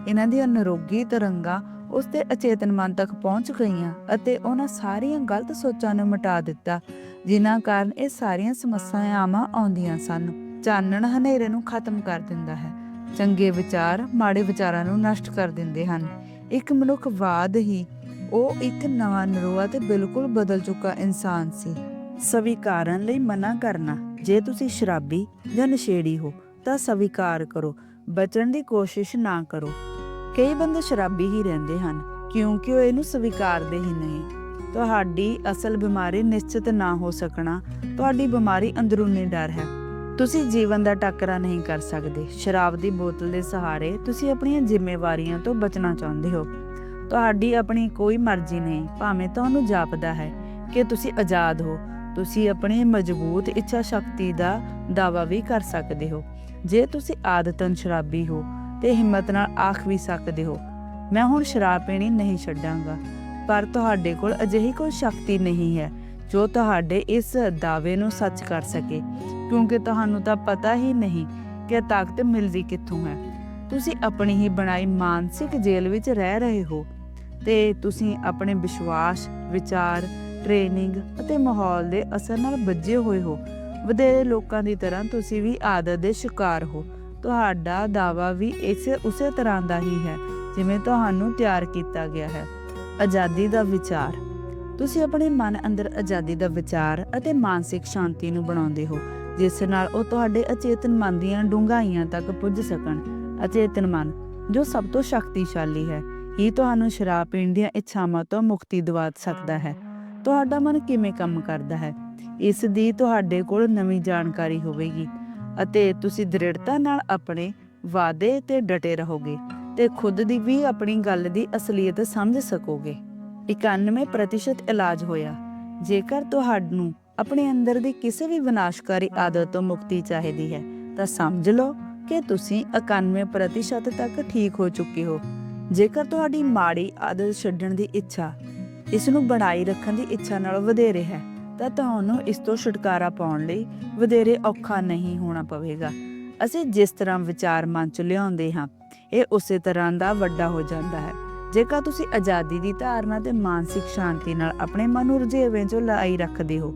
ਇਹਨਾਂ ਦੀਆਂ ਨਿਰੋਗੀ ਤਰੰਗਾਂ ਉਸ ਦੇ ਅਚੇਤਨ ਮਨ ਤੱਕ ਪਹੁੰਚ ਗਈਆਂ ਅਤੇ ਉਹਨਾਂ ਸਾਰੀਆਂ ਗਲਤ ਸੋਚਾਂ ਨੂੰ ਮਿਟਾ ਦਿੱਤਾ, ਜਿਨ੍ਹਾਂ ਕਾਰਨ ਇਹ ਸਾਰੀਆਂ ਸਮੱਸਿਆਵਾਂ ਆਉਂਦੀਆਂ ਸਨ। ਚਾਨਣ ਹਨੇਰੇ ਨੂੰ ਖਤਮ ਕਰ ਦਿੰਦਾ ਹੈ। ਚੰਗੇ ਵਿਚਾਰ ਮਾੜੇ ਵਿਚਾਰਾਂ ਨੂੰ ਨਸ਼ਟ ਕਰ ਦਿੰਦੇ ਹਨ। ਇੱਕ ਮਨੁੱਖ ਬਾਅਦ ਹੀ ਉਹ ਇੱਕ ਨਵਾਂ ਨਰੋਆ ਤੇ ਬਿਲਕੁਲ ਬਦਲ ਚੁੱਕਾ ਇਨਸਾਨ ਸੀ। ਸਵੀਕਾਰਨ ਲਈ ਮਨਾ ਕਰਨਾ, ਜੇ ਤੁਸੀਂ ਸ਼ਰਾਬੀ ਜਾਂ ਨਸ਼ੇੜੀ ਹੋ, ਤਾਂ ਸਵੀਕਾਰ ਕਰੋ, ਬਚਣ ਦੀ ਕੋਸ਼ਿਸ਼ ਨਾ ਕਰੋ। ਕਈ ਬੰਦੇ ਸ਼ਰਾਬੀ ਹੀ ਰਹਿੰਦੇ ਹਨ, ਕਿਉਂਕਿ ਉਹ ਇਹਨੂੰ ਸਵੀਕਾਰਦੇ ਹੀ ਨਹੀਂ। ਤੁਹਾਡੀ ਅਸਲ ਬਿਮਾਰੀ ਨਿਸ਼ਚਿਤ ਨਾ ਹੋ ਸਕਣਾ, ਤੁਹਾਡੀ ਬਿਮਾਰੀ ਅੰਦਰੂਨੀ ਡਰ ਹੈ। ਤੁਸੀਂ ਜੀਵਨ ਦਾ ਟੱਕਰਾ ਨਹੀਂ ਕਰ ਸਕਦੇ। ਸ਼ਰਾਬ ਦੀ ਬੋਤਲ ਦੇ ਸਹਾਰੇ ਤੁਸੀਂ ਆਪਣੀਆਂ ਜ਼ਿੰਮੇਵਾਰੀਆਂ ਤੋਂ ਬਚਣਾ ਚਾਹੁੰਦੇ ਹੋ। ਤੁਹਾਡੀ ਆਪਣੀ ਕੋਈ ਮਰਜ਼ੀ ਨਹੀਂ, ਭਾਵੇਂ ਤੁਹਾਨੂੰ ਜਾਪਦਾ ਹੈ ਕਿ ਤੁਸੀਂ ਆਜ਼ਾਦ ਹੋ, ਤੁਸੀਂ ਆਪਣੀ ਮਜ਼ਬੂਤ ਇੱਛਾ ਸ਼ਕਤੀ ਦਾ ਦਾਅਵਾ ਵੀ ਕਰ ਸਕਦੇ ਹੋ। ਜੇ ਤੁਸੀਂ ਆਦਤਨ ਸ਼ਰਾਬੀ ਹੋ ਤੇ ਹਿੰਮਤ ਨਾਲ ਆਖ ਵੀ ਸਕਦੇ ਹੋ, ਮੈਂ ਹੁਣ ਸ਼ਰਾਬ ਪੀਣੀ ਨਹੀਂ ਛੱਡਾਂਗਾ। ਪਰ ਤੁਹਾਡੇ ਕੋਲ ਅਜਿਹੀ ਕੋਈ ਸ਼ਕਤੀ ਨਹੀਂ ਹੈ ਜੋ ਤੁਹਾਡੇ ਇਸ ਦਾਅਵੇ ਨੂੰ ਸੱਚ ਕਰ ਸਕੇ, ਕਿਉਂਕਿ ਤੁਹਾਨੂੰ ਤਾਂ ਪਤਾ ਹੀ ਨਹੀਂ ਕਿ ਤਾਕਤ ਮਿਲਦੀ ਕਿੱਥੋਂ ਹੈ। ਤੁਸੀਂ ਆਪਣੀ ਹੀ ਬਣਾਈ ਮਾਨਸਿਕ ਜੇਲ੍ਹ ਵਿੱਚ ਰਹਿ ਰਹੇ ਹੋ। ਤੇ ਤੁਸੀਂ ਆਪਣੇ ਵਿਸ਼ਵਾਸ, ਵਿਚਾਰ, ਟ੍ਰੇਨਿੰਗ ਅਤੇ ਮਾਹੌਲ ਦੇ ਅਸਰ ਨਾਲ ਵੱਜੇ ਹੋਏ ਹੋ। ਵਧੇਰੇ ਲੋਕਾਂ ਦੀ ਤਰ੍ਹਾਂ ਤੁਸੀਂ ਵੀ ਆਦਤ ਦੇ ਸ਼ਿਕਾਰ ਹੋ। ਤੁਹਾਡਾ ਦਾਵਾ ਵੀ ਇਸੇ ਉਸੇ ਤਰ੍ਹਾਂ ਦਾ ਹੀ ਹੈ ਜਿਵੇਂ ਤੁਹਾਨੂੰ ਤਿਆਰ ਕੀਤਾ ਗਿਆ ਹੈ। ਆਜ਼ਾਦੀ ਦਾ ਵਿਚਾਰ। ਤੁਸੀਂ ਆਪਣੇ ਮਨ ਅੰਦਰ ਆਜ਼ਾਦੀ ਦਾ ਵਿਚਾਰ ਅਤੇ ਮਾਨਸਿਕ ਸ਼ਾਂਤੀ ਨੂੰ ਬਣਾਉਂਦੇ ਹੋ ਜਿਸ ਨਾਲ ਉਹ ਤੁਹਾਡੇ ਅਚੇਤਨ ਮਨ ਦੀਆਂ ਡੂੰਘਾਈਆਂ ਤੱਕ ਪੁੱਜ ਸਕਣ। ਅਚੇਤਨ ਮਨ ਜੋ ਸਭ ਤੋਂ ਸ਼ਕਤੀਸ਼ਾਲੀ ਹੈ। ਹੀ ਤੁਹਾਨੂੰ ਸ਼ਰਾਬ ਪੀਣ ਦੀਆਂ ਇੱਛਾਵਾਂ ਤੋਂ ਮੁਕਤੀ ਦਿਵਾ ਸਕਦਾ ਹੈ? ਤੁਹਾਡਾ ਮਨ ਕਿਵੇਂ ਕੰਮ ਕਰਦਾ ਹੈ? ਇਸ ਦੀ ਤੁਹਾਡੇ ਕੋਲ ਨਵੀਂ ਜਾਣਕਾਰੀ ਹੋਵੇਗੀ ਅਤੇ ਤੁਸੀਂ ਦ੍ਰਿੜਤਾ ਨਾਲ ਆਪਣੇ ਵਾਅਦੇ ਤੇ ਡਟੇ ਰਹੋਗੇ ਤੇ ਖੁਦ ਦੀ ਵੀ ਆਪਣੀ ਗੱਲ ਦੀ ਅਸਲੀਅਤ ਸਮਝ ਸਕੋਗੇ। 91% ਇਲਾਜ ਹੋਇਆ। ਜੇਕਰ ਤੁਹਾਨੂੰ ਆਪਣੇ ਅੰਦਰ ਦੀ ਕਿਸੇ ਵੀ ਵਿਨਾਸ਼ਕਾਰੀ ਆਦਤ ਤੋਂ ਮੁਕਤੀ ਚਾਹੀਦੀ ਹੈ, ਤਾਂ ਸਮਝ ਲਓ ਕਿ ਤੁਸੀਂ 91% ਤੱਕ ਠੀਕ ਹੋ ਚੁੱਕੇ ਹੋ। ਜੇਕਰ ਤੁਹਾਡੀ ਮਾੜੀ ਆਦਤ ਛੱਡਣ ਦੀ ਇੱਛਾ ਇਸ ਨੂੰ ਬਣਾਈ ਰੱਖਣ ਦੀ ਇੱਛਾ ਨਾਲ ਵਧੇਰੇ ਹੈ, ਤਾਂ ਤੁਹਾਨੂੰ ਇਸ ਤੋਂ ਛੁਟਕਾਰਾ ਪਾਉਣ ਲਈ ਵਧੇਰੇ ਔਖਾ ਨਹੀਂ ਹੋਣਾ ਪਵੇਗਾ। ਅਸੀਂ ਜਿਸ ਤਰ੍ਹਾਂ ਵਿਚਾਰ ਮਨ ਚ ਲਿਆਉਂਦੇ ਹਾਂ, ਇਹ ਉਸੇ ਤਰ੍ਹਾਂ ਦਾ ਵੱਡਾ ਹੋ ਜਾਂਦਾ ਹੈ। ਜੇਕਰ ਤੁਸੀਂ ਆਜ਼ਾਦੀ ਦੀ ਧਾਰਨਾ ਤੇ ਮਾਨਸਿਕ ਸ਼ਾਂਤੀ ਨਾਲ ਆਪਣੇ ਮਨ ਨੂੰ ਰੁਝੇਵੇਂ ਚੋਂ ਲਾਈ ਰੱਖਦੇ ਹੋ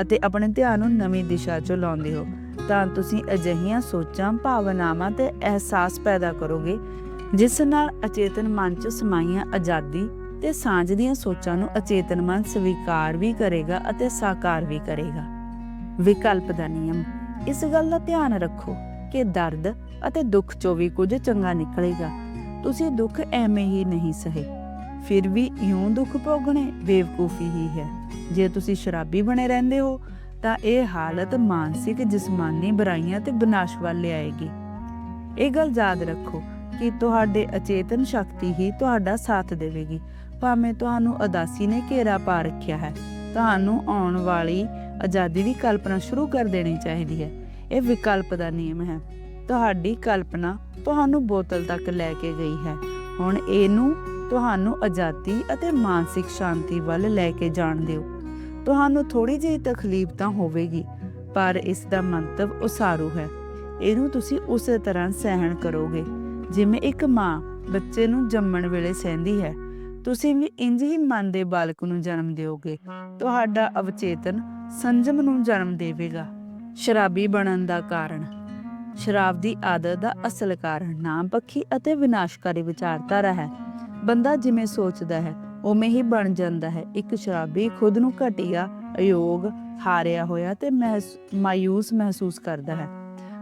ਅਤੇ ਆਪਣੇ ਧਿਆਨ ਨੂੰ ਨਵੀਂ ਦਿਸ਼ਾ 'ਚ ਲਾਉਂਦੇ ਹੋ, ਤਾਂ ਤੁਸੀਂ ਅਜਿਹੀਆਂ ਸੋਚਾਂ, ਭਾਵਨਾਵਾਂ ਤੇ ਅਹਿਸਾਸ ਪੈਦਾ ਕਰੋਗੇ ਜਿਸ ਨਾਲ ਅਚੇਤਨ ਮਨ 'ਚ ਸਮਾਈਆਂ ਆਜ਼ਾਦੀ ਤੇ ਸਾਂਝ ਦੀਆਂ ਸੋਚਾਂ ਨੂੰ ਅਚੇਤਨ ਮਨ ਸਵੀਕਾਰ ਵੀ ਕਰੇਗਾ ਅਤੇ ਸਾਕਾਰ ਵੀ ਕਰੇਗਾ। ਵਿਕਲਪ ਦਾ ਨਿਯਮ, ਇਸ ਗੱਲ ਦਾ ਧਿਆਨ ਰੱਖੋ ਕਿ ਦਰਦ ਅਤੇ ਦੁੱਖ 'ਚੋਂ ਵੀ ਕੁਝ ਚੰਗਾ ਨਿਕਲੇਗਾ। ਤੁਸੀਂ ਦੁੱਖ ਐਵੇਂ ਹੀ ਨਹੀਂ ਸਹੇ, ਫਿਰ ਵੀ ਇਉਂ ਦੁੱਖ ਭੋਗਣੇ ਬੇਵਕੂਫੀ ਹੀ ਹੈ। ਜੇ ਤੁਸੀਂ ਸ਼ਰਾਬੀ ਬਣੇ ਰਹਿੰਦੇ ਹੋ, ਤਾਂ ਇਹ ਹਾਲਤ ਮਾਨਸਿਕ ਜਿਸਮਾਨੀ ਬੁਰਾਈਆਂ ਤੇ ਵਿਨਾਸ਼ ਵੱਲ ਲਿਆਏਗੀ। ਇਹ ਗੱਲ ਯਾਦ ਰੱਖੋ ਕਿ ਤੁਹਾਡੇ ਅਚੇਤਨ ਸ਼ਕਤੀ ਹੀ ਤੁਹਾਡਾ ਸਾਥ ਦੇਵੇਗੀ। ਭਾਵੇਂ ਤੁਹਾਨੂੰ ਉਦਾਸੀ ਨੇ ਘੇਰਾ ਪਾ ਰੱਖਿਆ ਹੈ, ਤੁਹਾਨੂੰ ਆਉਣ ਵਾਲੀ ਆਜ਼ਾਦੀ ਦੀ ਕਲਪਨਾ ਸ਼ੁਰੂ ਕਰ ਦੇਣੀ ਚਾਹੀਦੀ ਹੈ। ਇਹ ਵਿਕਲਪ ਦਾ ਨਿਯਮ ਹੈ। ਤੁਹਾਡੀ ਕਲਪਨਾ ਤੁਹਾਨੂੰ ਬੋਤਲ ਤੱਕ ਲੈ ਕੇ ਗਈ ਹੈ। ਹੁਣ ਇਹਨੂੰ ਤੁਹਾਨੂੰ ਆਜ਼ਾਦੀ ਅਤੇ ਮਾਨਸਿਕ ਸ਼ਾਂਤੀ ਵੱਲ ਲੈ ਕੇ ਜਾਣ ਦਿਓ। ਤੁਹਾਨੂੰ ਥੋੜੀ ਜਿਹੀ ਤਕਲੀਫ ਤਾਂ ਹੋਵੇਗੀ, ਪਰ ਇਸ ਦਾ ਮੰਤਵ ਉਸਾਰੂ ਹੈ। ਇਹਨੂੰ ਤੁਸੀਂ ਉਸੇ ਤਰ੍ਹਾਂ ਸਹਿਣ ਕਰੋਗੇ। ਜਿਵੇਂ ਇੱਕ ਮਾਂ ਬੱਚੇ ਨੂੰ ਜੰਮਣ ਵੇਲੇ ਸਹਿੰਦੀ ਹੈ, ਤੁਸੀਂ ਵੀ ਇੰਜ ਹੀ ਮਨ ਦੇ ਬਾਲਕ ਨੂੰ ਜਨਮ ਦਿਓਗੇ। ਤੁਹਾਡਾ ਅਵਚੇਤਨ ਸੰਜਮ ਨੂੰ ਜਨਮ ਦੇਵੇਗਾ। ਸ਼ਰਾਬੀ ਬਣਨ ਦਾ ਕਾਰਨ। ਸ਼ਰਾਬ ਦੀ ਆਦਤ ਦਾ ਅਸਲ ਕਾਰਨ ਨਾਮ ਪੱਖੀ ਅਤੇ ਵਿਨਾਸ਼ਕਾਰੀ ਵਿਚਾਰਧਾਰਾ ਹੈ। ਬੰਦਾ ਜਿਵੇਂ ਸੋਚਦਾ ਹੈ, ਉਵੇਂ ਹੀ ਬਣ ਜਾਂਦਾ ਹੈ। ਇੱਕ ਸ਼ਰਾਬੀ ਖੁਦ ਨੂੰ ਘਟੀਆ, ਅਯੋਗ, ਹਾਰਿਆ ਹੋਇਆ ਤੇ ਮਹਿਸ- ਮਾਯੂਸ ਮਹਿਸੂਸ ਕਰਦਾ ਹੈ।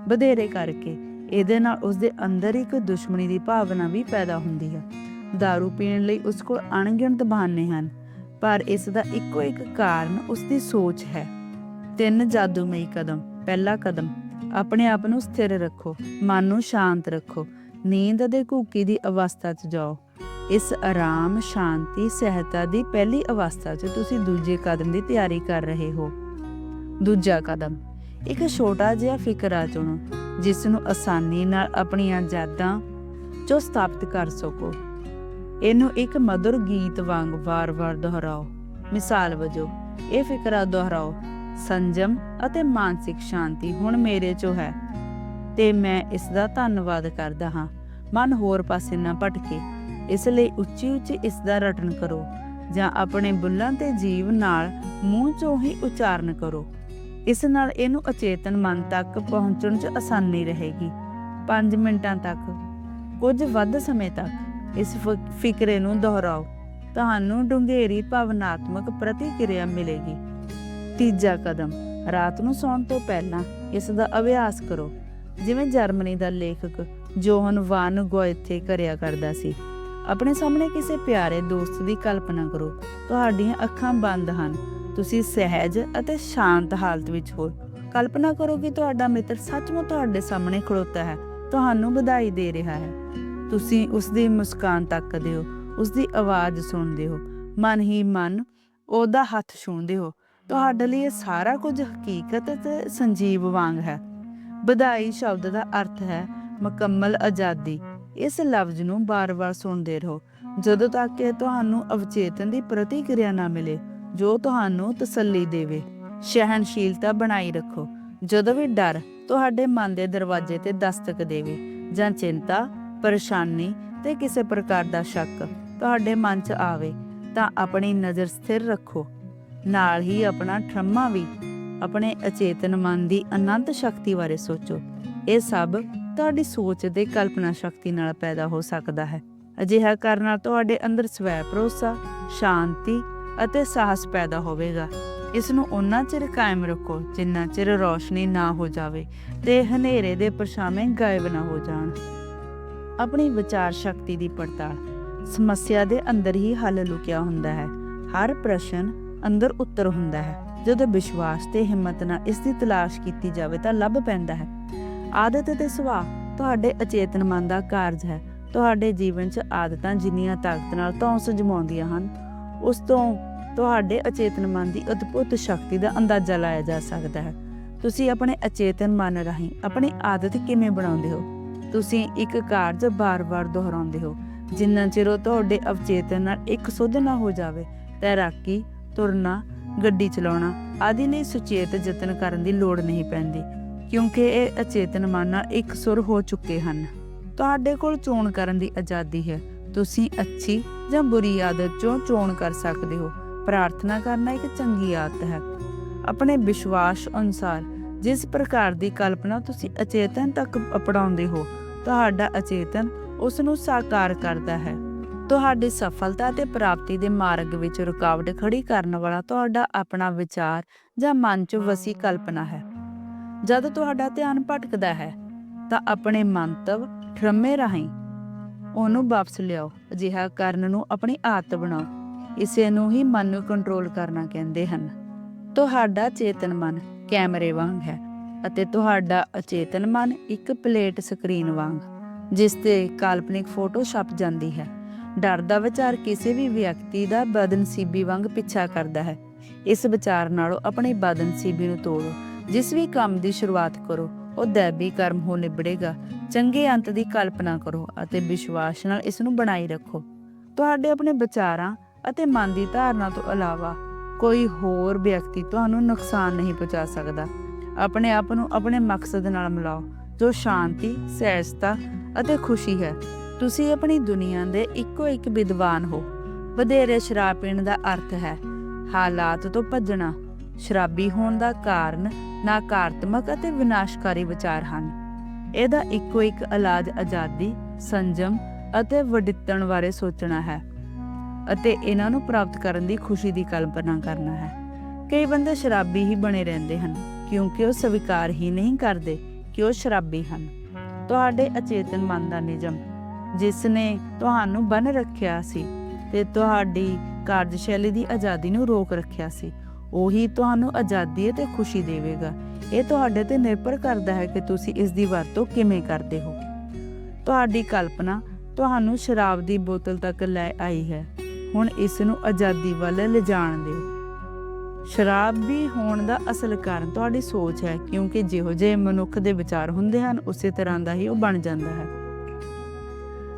ਵਧੇਰੇ ਕਰਕੇ ਇਹਦੇ ਨਾਲ ਉਸ ਦੇ ਅੰਦਰ ਇੱਕ ਦੁਸ਼ਮਣੀ ਦੀ ਭਾਵਨਾ ਵੀ ਪੈਦਾ ਹੁੰਦੀ ਹੈ। दारू ਪੀਣ ਲਈ ਉਸ ਕੋਲ ਅਣਗਿਣਤ ਬਹਾਨੇ ਹਨ, ਪਰ ਇਸ ਦਾ ਇੱਕੋ ਇੱਕ ਕਾਰਨ ਉਸ ਦੀ ਸੋਚ ਹੈ। ਤਿੰਨ ਜਾਦੂਮਈ ਕਦਮ। ਪਹਿਲਾ ਕਦਮ, ਆਪਣੇ ਆਪ ਨੂੰ ਸਥਿਰ ਰੱਖੋ, ਮਨ ਨੂੰ ਸ਼ਾਂਤ ਰੱਖੋ, ਨੀਂਦ ਦੇ ਘੂਕੀ ਦੀ ਅਵਸਥਾ 'ਚ ਜਾਓ। ਇਸ ਆਰਾਮ, ਸ਼ਾਂਤੀ ਸਹਿਤਾ ਦੀ ਪਹਿਲੀ ਅਵਸਥਾ 'ਚ ਤੁਸੀਂ ਦੂਜੇ ਕਦਮ ਦੀ ਤਿਆਰੀ ਕਰ ਰਹੇ ਹੋ। ਦੂਜਾ ਕਦਮ, ਇੱਕ ਛੋਟਾ ਜਿਹਾ ਫਿਕਰਾ ਚੁਣੋ ਜਿਸ ਨੂੰ ਆਸਾਨੀ ਨਾਲ ਆਪਣੀਆਂ ਯਾਦਾਂ 'ਚੋਂ ਸਥਾਪਿਤ ਕਰ ਸਕੋ। ਇਹਨੂੰ ਇੱਕ ਮధుਰ ਗੀਤ ਵਾਂਗ ਵਾਰ-ਵਾਰ ਦੁਹਰਾਓ। ਮਿਸਾਲ ਵਜੋਂ ਇਹ ਫਿਕਰਾ ਦੁਹਰਾਓ, ਸੰਜਮ ਅਤੇ ਮਾਨਸਿਕ ਸ਼ਾਂਤੀ ਹੁਣ ਮੇਰੇ ਚੋ ਹੈ। ਤੇ ਮੈਂ ਇਸ ਦਾ ਧੰਨਵਾਦ ਕਰਦਾ ਹਾਂ। ਮਨ ਹੋਰ ਪਾਸੇ ਨਾ ਭਟਕੇ, ਇਸ ਲਈ ਉੱਚੀ ਉੱਚੀ ਇਸ ਦਾ ਰਟਨ ਕਰੋ ਜਾਂ ਆਪਣੇ ਬੁੱਲਾਂ ਤੇ ਜੀਵ ਨਾਲ ਮੂੰਹ 'ਚੋਂ ਹੀ ਉਚਾਰਨ ਕਰੋ। ਇਸ ਨਾਲ ਇਹਨੂੰ ਅਚੇਤਨ ਮਨ ਤੱਕ ਪਹੁੰਚਣ 'ਚ ਆਸਾਨੀ ਰਹੇਗੀ। 5 ਮਿੰਟਾਂ ਤੱਕ, ਕੁਝ ਵੱਧ ਸਮੇਂ ਤੱਕ ਇਸ ਫਿਕਰੇ ਨੂੰ ਦੁਹਰਾਓ। ਤੁਹਾਨੂੰ ਡੂੰਘੇਰੀ ਭਾਵਨਾਤਮਕ ਪ੍ਰਤੀਕਿਰਿਆ ਮਿਲੇਗੀ। ਤੀਜਾ ਕਦਮ, ਰਾਤ ਨੂੰ ਸੌਣ ਤੋਂ ਪਹਿਲਾਂ ਇਸ ਦਾ ਅਭਿਆਸ ਕਰੋ। ਜਿਵੇਂ ਜਰਮਨੀ ਦਾ ਲੇਖਕ ਜੋਹਨ ਵਾਨ ਗੋਇਥੇ ਕਰਿਆ ਕਰਦਾ ਸੀ, ਆਪਣੇ ਸਾਹਮਣੇ ਕਿਸੇ ਪਿਆਰੇ ਦੋਸਤ ਦੀ ਕਲਪਨਾ ਕਰੋ। ਤੁਹਾਡੀਆਂ ਅੱਖਾਂ ਬੰਦ ਹਨ। ਤੁਸੀਂ ਸਹਿਜ ਅਤੇ ਸ਼ਾਂਤ ਹਾਲਤ ਵਿੱਚ ਹੋ। ਕਲਪਨਾ ਕਰੋ ਕਿ ਤੁਹਾਡਾ ਮਿੱਤਰ ਸੱਚਮੁੱਚ ਤੁਹਾਡੇ ਸਾਹਮਣੇ ਖੜੋਤਾ ਹੈ, ਤੁਹਾਨੂੰ ਵਧਾਈ ਦੇ ਰਿਹਾ ਹੈ। ਤੁਸੀਂ ਉਸ ਦੀ ਮੁਸਕਾਨ ਤੱਕਦੇ ਹੋ, ਉਸ ਦੀ ਆਵਾਜ਼ ਸੁਣਦੇ ਹੋ। ਮਨ ਹੀ ਮਨ ਉਹਦਾ ਹੱਥ ਛੂਹਦੇ ਹੋ। ਤੁਹਾਡੇ ਲਈ ਇਹ ਸਾਰਾ ਕੁਝ ਹਕੀਕਤ ਤੇ ਸੰਜੀਵ ਵਾਂਗ ਹੈ। ਵਧਾਈ ਸ਼ਬਦ ਦਾ ਅਰਥ ਹੈ ਮੁਕੰਮਲ ਆਜ਼ਾਦੀ। ਇਸ ਲਫ਼ਜ਼ ਨੂੰ ਬਾਰ-ਬਾਰ ਸੁਣਦੇ ਰਹੋ। ਜਦੋਂ ਤੱਕ ਕਿ ਤੁਹਾਨੂੰ ਅਵਚੇਤਨ ਦੀ ਪ੍ਰਤੀਕਿਰਿਆ ਨਾ ਮਿਲੇ ਜੋ ਤੁਹਾਨੂੰ ਤਸੱਲੀ ਦੇਵੇ, ਸਹਿਣਸ਼ੀਲਤਾ ਬਣਾਈ ਰੱਖੋ। ਜਦੋਂ ਵੀ ਡਰ ਤੁਹਾਡੇ ਮਨ ਦੇ ਦਰਵਾਜ਼ੇ ਤੇ ਦਸਤਕ ਦੇਵੇ, ਜਾਂ ਚਿੰਤਾ, ਪਰੇਸ਼ਾਨੀ ਤੇ ਕਿਸੇ ਪ੍ਰਕਾਰ ਦਾ ਸ਼ੱਕ ਤੁਹਾਡੇ ਮਨ 'ਚ ਆਵੇ, ਤਾਂ ਆਪਣੀ ਨਜ਼ਰ ਸਥਿਰ ਰੱਖੋ। ਨਾਲ ਹੀ ਆਪਣਾ ਠਰਮਾ ਵੀ, ਆਪਣੇ ਅਚੇਤਨ ਮਨ ਦੀ ਅਨੰਤ ਸ਼ਕਤੀ ਬਾਰੇ ਸੋਚੋ। ਇਹ ਸਭ ਤੁਹਾਡੀ ਸੋਚ ਦੇ ਕਲਪਨਾ ਸ਼ਕਤੀ ਨਾਲ ਪੈਦਾ ਹੋ ਸਕਦਾ ਹੈ। ਅਜਿਹਾ ਕਰਨ ਨਾਲ ਤੁਹਾਡੇ ਅੰਦਰ ਸਵੈ ਭਰੋਸਾ, ਸ਼ਾਂਤੀ ਅਤੇ ਸਾਹਸ ਪੈਦਾ ਹੋਵੇਗਾ। ਇਸ ਨੂੰ ਉਨਾ ਚਿਰ ਕਾਇਮ ਰੱਖੋ ਜਿੰਨਾ ਚਿਰ ਰੋਸ਼ਨੀ ਨਾ ਹੋ ਜਾਵੇ ਤੇ ਹਨੇਰੇ ਦੇ ਪਰਛਾਵੇਂ ਗਾਇਬ ਨਾ ਹੋ ਜਾਣ। ਆਪਣੀ ਵਿਚਾਰ ਸ਼ਕਤੀ ਦੀ ਪੜਤਾਲ। ਸਮੱਸਿਆ ਦੇ ਅੰਦਰ ਹੀ ਹੱਲ ਲੁਕਿਆ ਹੁੰਦਾ ਹੈ। ਹਰ ਪ੍ਰਸ਼ਨ ਅੰਦਰ ਉੱਤਰ ਹੁੰਦਾ ਹੈ। ਜਦੋਂ ਵਿਸ਼ਵਾਸ ਤੇ ਹਿੰਮਤ ਨਾਲ ਇਸ ਦੀ ਤਲਾਸ਼ ਕੀਤੀ ਜਾਵੇ ਤਾਂ ਲੱਭ ਪੈਂਦਾ ਹੈ। ਆਦਤ ਤੇ ਸੁਭਾਅ ਤੁਹਾਡੇ ਅਚੇਤਨ ਮਨ ਦਾ ਕਾਰਜ ਹੈ। ਤੁਹਾਡੇ ਜੀਵਨ 'ਚ ਆਦਤਾਂ ਜਿੰਨੀਆਂ ਤਾਕਤ ਨਾਲ ਧੌਂਸ ਜਮਾਉਂਦੀਆਂ ਹਨ, ਉਸ ਤੋਂ ਤੁਹਾਡੇ ਅਚੇਤਨ ਮਨ ਦੀ ਅਦਭੁਤ ਸ਼ਕਤੀ ਦਾ ਅੰਦਾਜ਼ਾ ਲਾਇਆ ਜਾ ਸਕਦਾ ਹੈ। ਤੁਸੀਂ ਆਪਣੇ ਅਚੇਤਨ ਮਨ ਰਾਹੀਂ ਆਪਣੀ ਆਦਤ ਕਿਵੇਂ ਬਣਾਉਂਦੇ ਹੋ? ਤੁਸੀਂ ਇੱਕ ਕਾਰਜ ਬਾਰ-ਬਾਰ ਦੁਹਰਾਉਂਦੇ ਹੋ, ਜਿੰਨਾ ਚਿਰ ਉਹ ਤੁਹਾਡੇ ਅਵਚੇਤਨ ਨਾਲ ਇੱਕ ਸੁੱਧ ਨਾ ਹੋ ਜਾਵੇ। ਤੈਰਾਕੀ, ਤੁਰਨਾ, ਗੱਡੀ ਚਲਾਉਣਾ ਆਦਿ ਲਈ ਸੁਚੇਤ ਯਤਨ ਕਰਨ ਦੀ ਲੋੜ ਨਹੀਂ ਪੈਂਦੀ, ਕਿਉਂਕਿ ਇਹ ਅਚੇਤਨ ਮਨ ਨਾਲ ਇੱਕ ਸੁਰ ਹੋ ਚੁੱਕੇ ਹਨ। ਤੁਹਾਡੇ ਕੋਲ ਚੋਣ ਕਰਨ ਦੀ ਆਜ਼ਾਦੀ ਹੈ। ਤੁਸੀਂ ਅੱਛੀ ਜਾਂ ਬੁਰੀ ਆਦਤ ਚੋਂ ਚੋਣ ਕਰ ਸਕਦੇ ਹੋ। ਪ੍ਰਾਰਥਨਾ ਕਰਨਾ ਇੱਕ ਚੰਗੀ ਆਦਤ ਹੈ। ਆਪਣੇ ਵਿਸ਼ਵਾਸ ਅਨੁਸਾਰ ਜਿਸ ਪ੍ਰਕਾਰ ਦੀ ਕਲਪਨਾ ਤੁਸੀਂ ਅਚੇਤਨ ਤੱਕ ਅਪਣਾਉਂਦੇ ਹੋ, ਤੁਹਾਡਾ ਅਚੇਤਨ ਉਸ ਨੂੰ ਸਾਕਾਰ ਕਰਦਾ ਹੈ। ਤੁਹਾਡੀ ਸਫਲਤਾ ਤੇ ਪ੍ਰਾਪਤੀ ਦੇ ਮਾਰਗ ਵਿੱਚ ਰੁਕਾਵਟ ਖੜੀ ਕਰਨ ਵਾਲਾ ਤੁਹਾਡਾ ਆਪਣਾ ਵਿਚਾਰ ਜਾਂ ਮਨ 'ਚ ਵਸੀ ਕਲਪਨਾ ਹੈ। ਜਦ ਤੁਹਾਡਾ ਧਿਆਨ ਭਟਕਦਾ ਹੈ, ਤਾਂ ਆਪਣੇ ਮੰਤਵ ਠਰਮੇ ਰਾਹੀਂ ਉਹਨੂੰ ਵਾਪਸ ਲਿਆਓ, ਅਜਿਹਾ ਕਰਨ ਨੂੰ ਆਪਣੀ ਆਦਤ ਬਣਾਓ। ਇਸੇ ਨੂੰ ਹੀ ਮਨ ਨੂੰ ਕੰਟਰੋਲ ਕਰਨਾ ਕਹਿੰਦੇ ਹਨ। ਤੁਹਾਡਾ ਚੇਤਨ ਮਨ ਕੈਮਰੇ ਵਾਂਗ ਹੈ ਅਤੇ ਤੁਹਾਡਾ ਅਚੇਤਨ ਮਨ ਇੱਕ ਪਲੇਟ ਸਕਰੀਨ ਵਾਂਗ, ਜਿਸ ਤੇ ਕਾਲਪਨਿਕ ਫੋਟੋ ਛਪ ਜਾਂਦੀ ਹੈ। ਡਰ ਦਾ ਵਿਚਾਰ ਕਿਸੇ ਵੀ ਵਿਅਕਤੀ ਦਾ ਬਦਨਸੀਬੀ ਵਾਂਗ ਪਿੱਛਾ ਕਰਦਾ ਹੈ। ਇਸ ਵਿਚਾਰ ਨਾਲੋਂ ਆਪਣੀ ਬਦਨਸੀਬੀ ਨੂੰ ਤੋੜੋ, ਜਿਸ ਵੀ ਕੰਮ ਦੀ ਸ਼ੁਰੂਆਤ ਕਰੋ, ਉਹ ਦੈਬੀ ਕਰਮ ਹੋ ਨਿਬੜੇਗਾ। ਚੰਗੇ ਅੰਤ ਦੀ ਕਲਪਨਾ ਕਰੋ ਅਤੇ ਵਿਸ਼ਵਾਸ ਨਾਲ ਇਸ ਨੂੰ ਬਣਾਈ ਰੱਖੋ। ਤੁਹਾਡੇ ਆਪਣੇ ਵਿਚਾਰਾਂ ਅਤੇ ਮਨ ਦੀ ਧਾਰਨਾ ਤੋਂ ਇਲਾਵਾ ਕੋਈ ਹੋਰ ਵਿਅਕਤੀ ਤੁਹਾਨੂੰ ਨੁਕਸਾਨ ਨਹੀਂ ਪਹੁੰਚਾ ਸਕਦਾ। ਆਪਣੇ ਆਪ ਨੂੰ ਆਪਣੇ ਮਕਸਦ ਨਾਲ ਮਿਲਾਓ, ਜੋ ਸ਼ਾਂਤੀ, ਸਹਿਜਤਾ ਅਤੇ ਖੁਸ਼ੀ ਹੈ। ਤੁਸੀਂ ਆਪਣੀ ਦੁਨੀਆ ਦੇ ਇੱਕੋ ਇੱਕ ਵਿਦਵਾਨ ਹੋ। ਵਧੇਰੇ ਸ਼ਰਾਬ ਪੀਣ ਦਾ ਅਰਥ ਹੈ, ਹਾਲਾਤ ਤੋਂ ਭੱਜਣਾ। ਸ਼ਰਾਬੀ ਹੋਣ ਦਾ ਕਾਰਨ ਨਕਾਰਾਤਮਕ ਅਤੇ ਵਿਨਾਸ਼ਕਾਰੀ ਵਿਚਾਰ ਹਨ। ਇਹਦਾ ਇੱਕੋ ਇੱਕ ਇਲਾਜ ਆਜ਼ਾਦੀ, ਸੰਜਮ ਅਤੇ ਵਡਿੱਤਣ ਬਾਰੇ ਸੋਚਣਾ ਹੈ। ਅਤੇ ਇਹਨਾਂ ਨੂੰ ਪ੍ਰਾਪਤ ਕਰਨ ਦੀ ਖੁਸ਼ੀ ਦੀ ਕਲਪਨਾ ਕਰਨਾ ਹੈ। ਕਈ ਬੰਦੇ ਸ਼ਰਾਬੀ ਹੀ ਬਣੇ ਰਹਿੰਦੇ ਹਨ, ਕਿਉਂਕਿ ਉਹ ਸਵੀਕਾਰ ਹੀ ਨਹੀਂ ਕਰਦੇ ਕਿ ਉਹ ਸ਼ਰਾਬੀ ਹਨ। ਤੁਹਾਡੇ ਅਚੇਤਨ ਮਨ ਦਾ ਨਿਯਮ, ਜਿਸ ਨੇ ਤੁਹਾਨੂੰ ਬੰਨ ਰੱਖਿਆ ਸੀ ਤੇ ਤੁਹਾਡੀ ਕਾਰਜਸ਼ੈਲੀ ਦੀ ਆਜ਼ਾਦੀ ਨੂੰ ਰੋਕ ਰੱਖਿਆ ਸੀ, ਉਹੀ ਤੁਹਾਨੂੰ ਆਜ਼ਾਦੀ ਅਤੇ ਖੁਸ਼ੀ ਦੇਵੇਗਾ। ਇਹ ਤੁਹਾਡੇ ਤੇ ਨਿਰਭਰ ਕਰਦਾ ਹੈ ਕਿ ਤੁਸੀਂ ਇਸ ਦੀ ਵਰਤੋਂ ਕਿਵੇਂ ਕਰਦੇ ਹੋ। ਤੁਹਾਡੀ ਕਲਪਨਾ ਤੁਹਾਨੂੰ ਸ਼ਰਾਬ ਦੀ ਬੋਤਲ ਤੱਕ ਲੈ ਆਈ ਹੈ। ਹੁਣ ਇਸ ਨੂੰ ਆਜ਼ਾਦੀ ਵੱਲ ਲਿਜਾਣ ਦਿਓ। ਸ਼ਰਾਬ ਵੀ ਹੋਣ ਦਾ ਅਸਲ ਕਾਰਨ ਤੁਹਾਡੀ ਸੋਚ ਹੈ, ਕਿਉਂਕਿ ਜਿਹੋ ਜਿਹੇ ਮਨੁੱਖ ਦੇ ਵਿਚਾਰ ਹੁੰਦੇ ਹਨ, ਉਸੇ ਤਰ੍ਹਾਂ ਦਾ ਹੀ ਉਹ ਬਣ ਜਾਂਦਾ ਹੈ।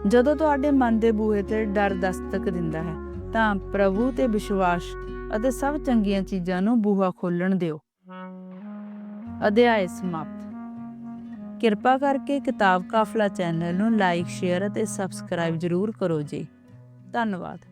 ਜਦੋਂ ਤੁਹਾਡੇ ਮਨ ਦੇ ਬੂਹੇ ਤੇ ਡਰ ਦਸਤਕ ਦਿੰਦਾ ਹੈ, ਤਾਂ ਪ੍ਰਭੂ ਤੇ ਵਿਸ਼ਵਾਸ ਅਤੇ ਸਭ ਚੰਗੀਆਂ ਚੀਜ਼ਾਂ ਨੂੰ ਬੂਹਾ ਖੋਲਣ ਦਿਓ। ਅਧਿਆਇ ਸਮਾਪਤ। ਕਿਰਪਾ ਕਰਕੇ ਕਿਤਾਬ ਕਾਫਲਾ ਚੈਨਲ ਨੂੰ ਲਾਈਕ, ਸ਼ੇਅਰ ਅਤੇ ਸਬਸਕ੍ਰਾਈਬ ਜ਼ਰੂਰ ਕਰੋ ਜੀ। ਧੰਨਵਾਦ।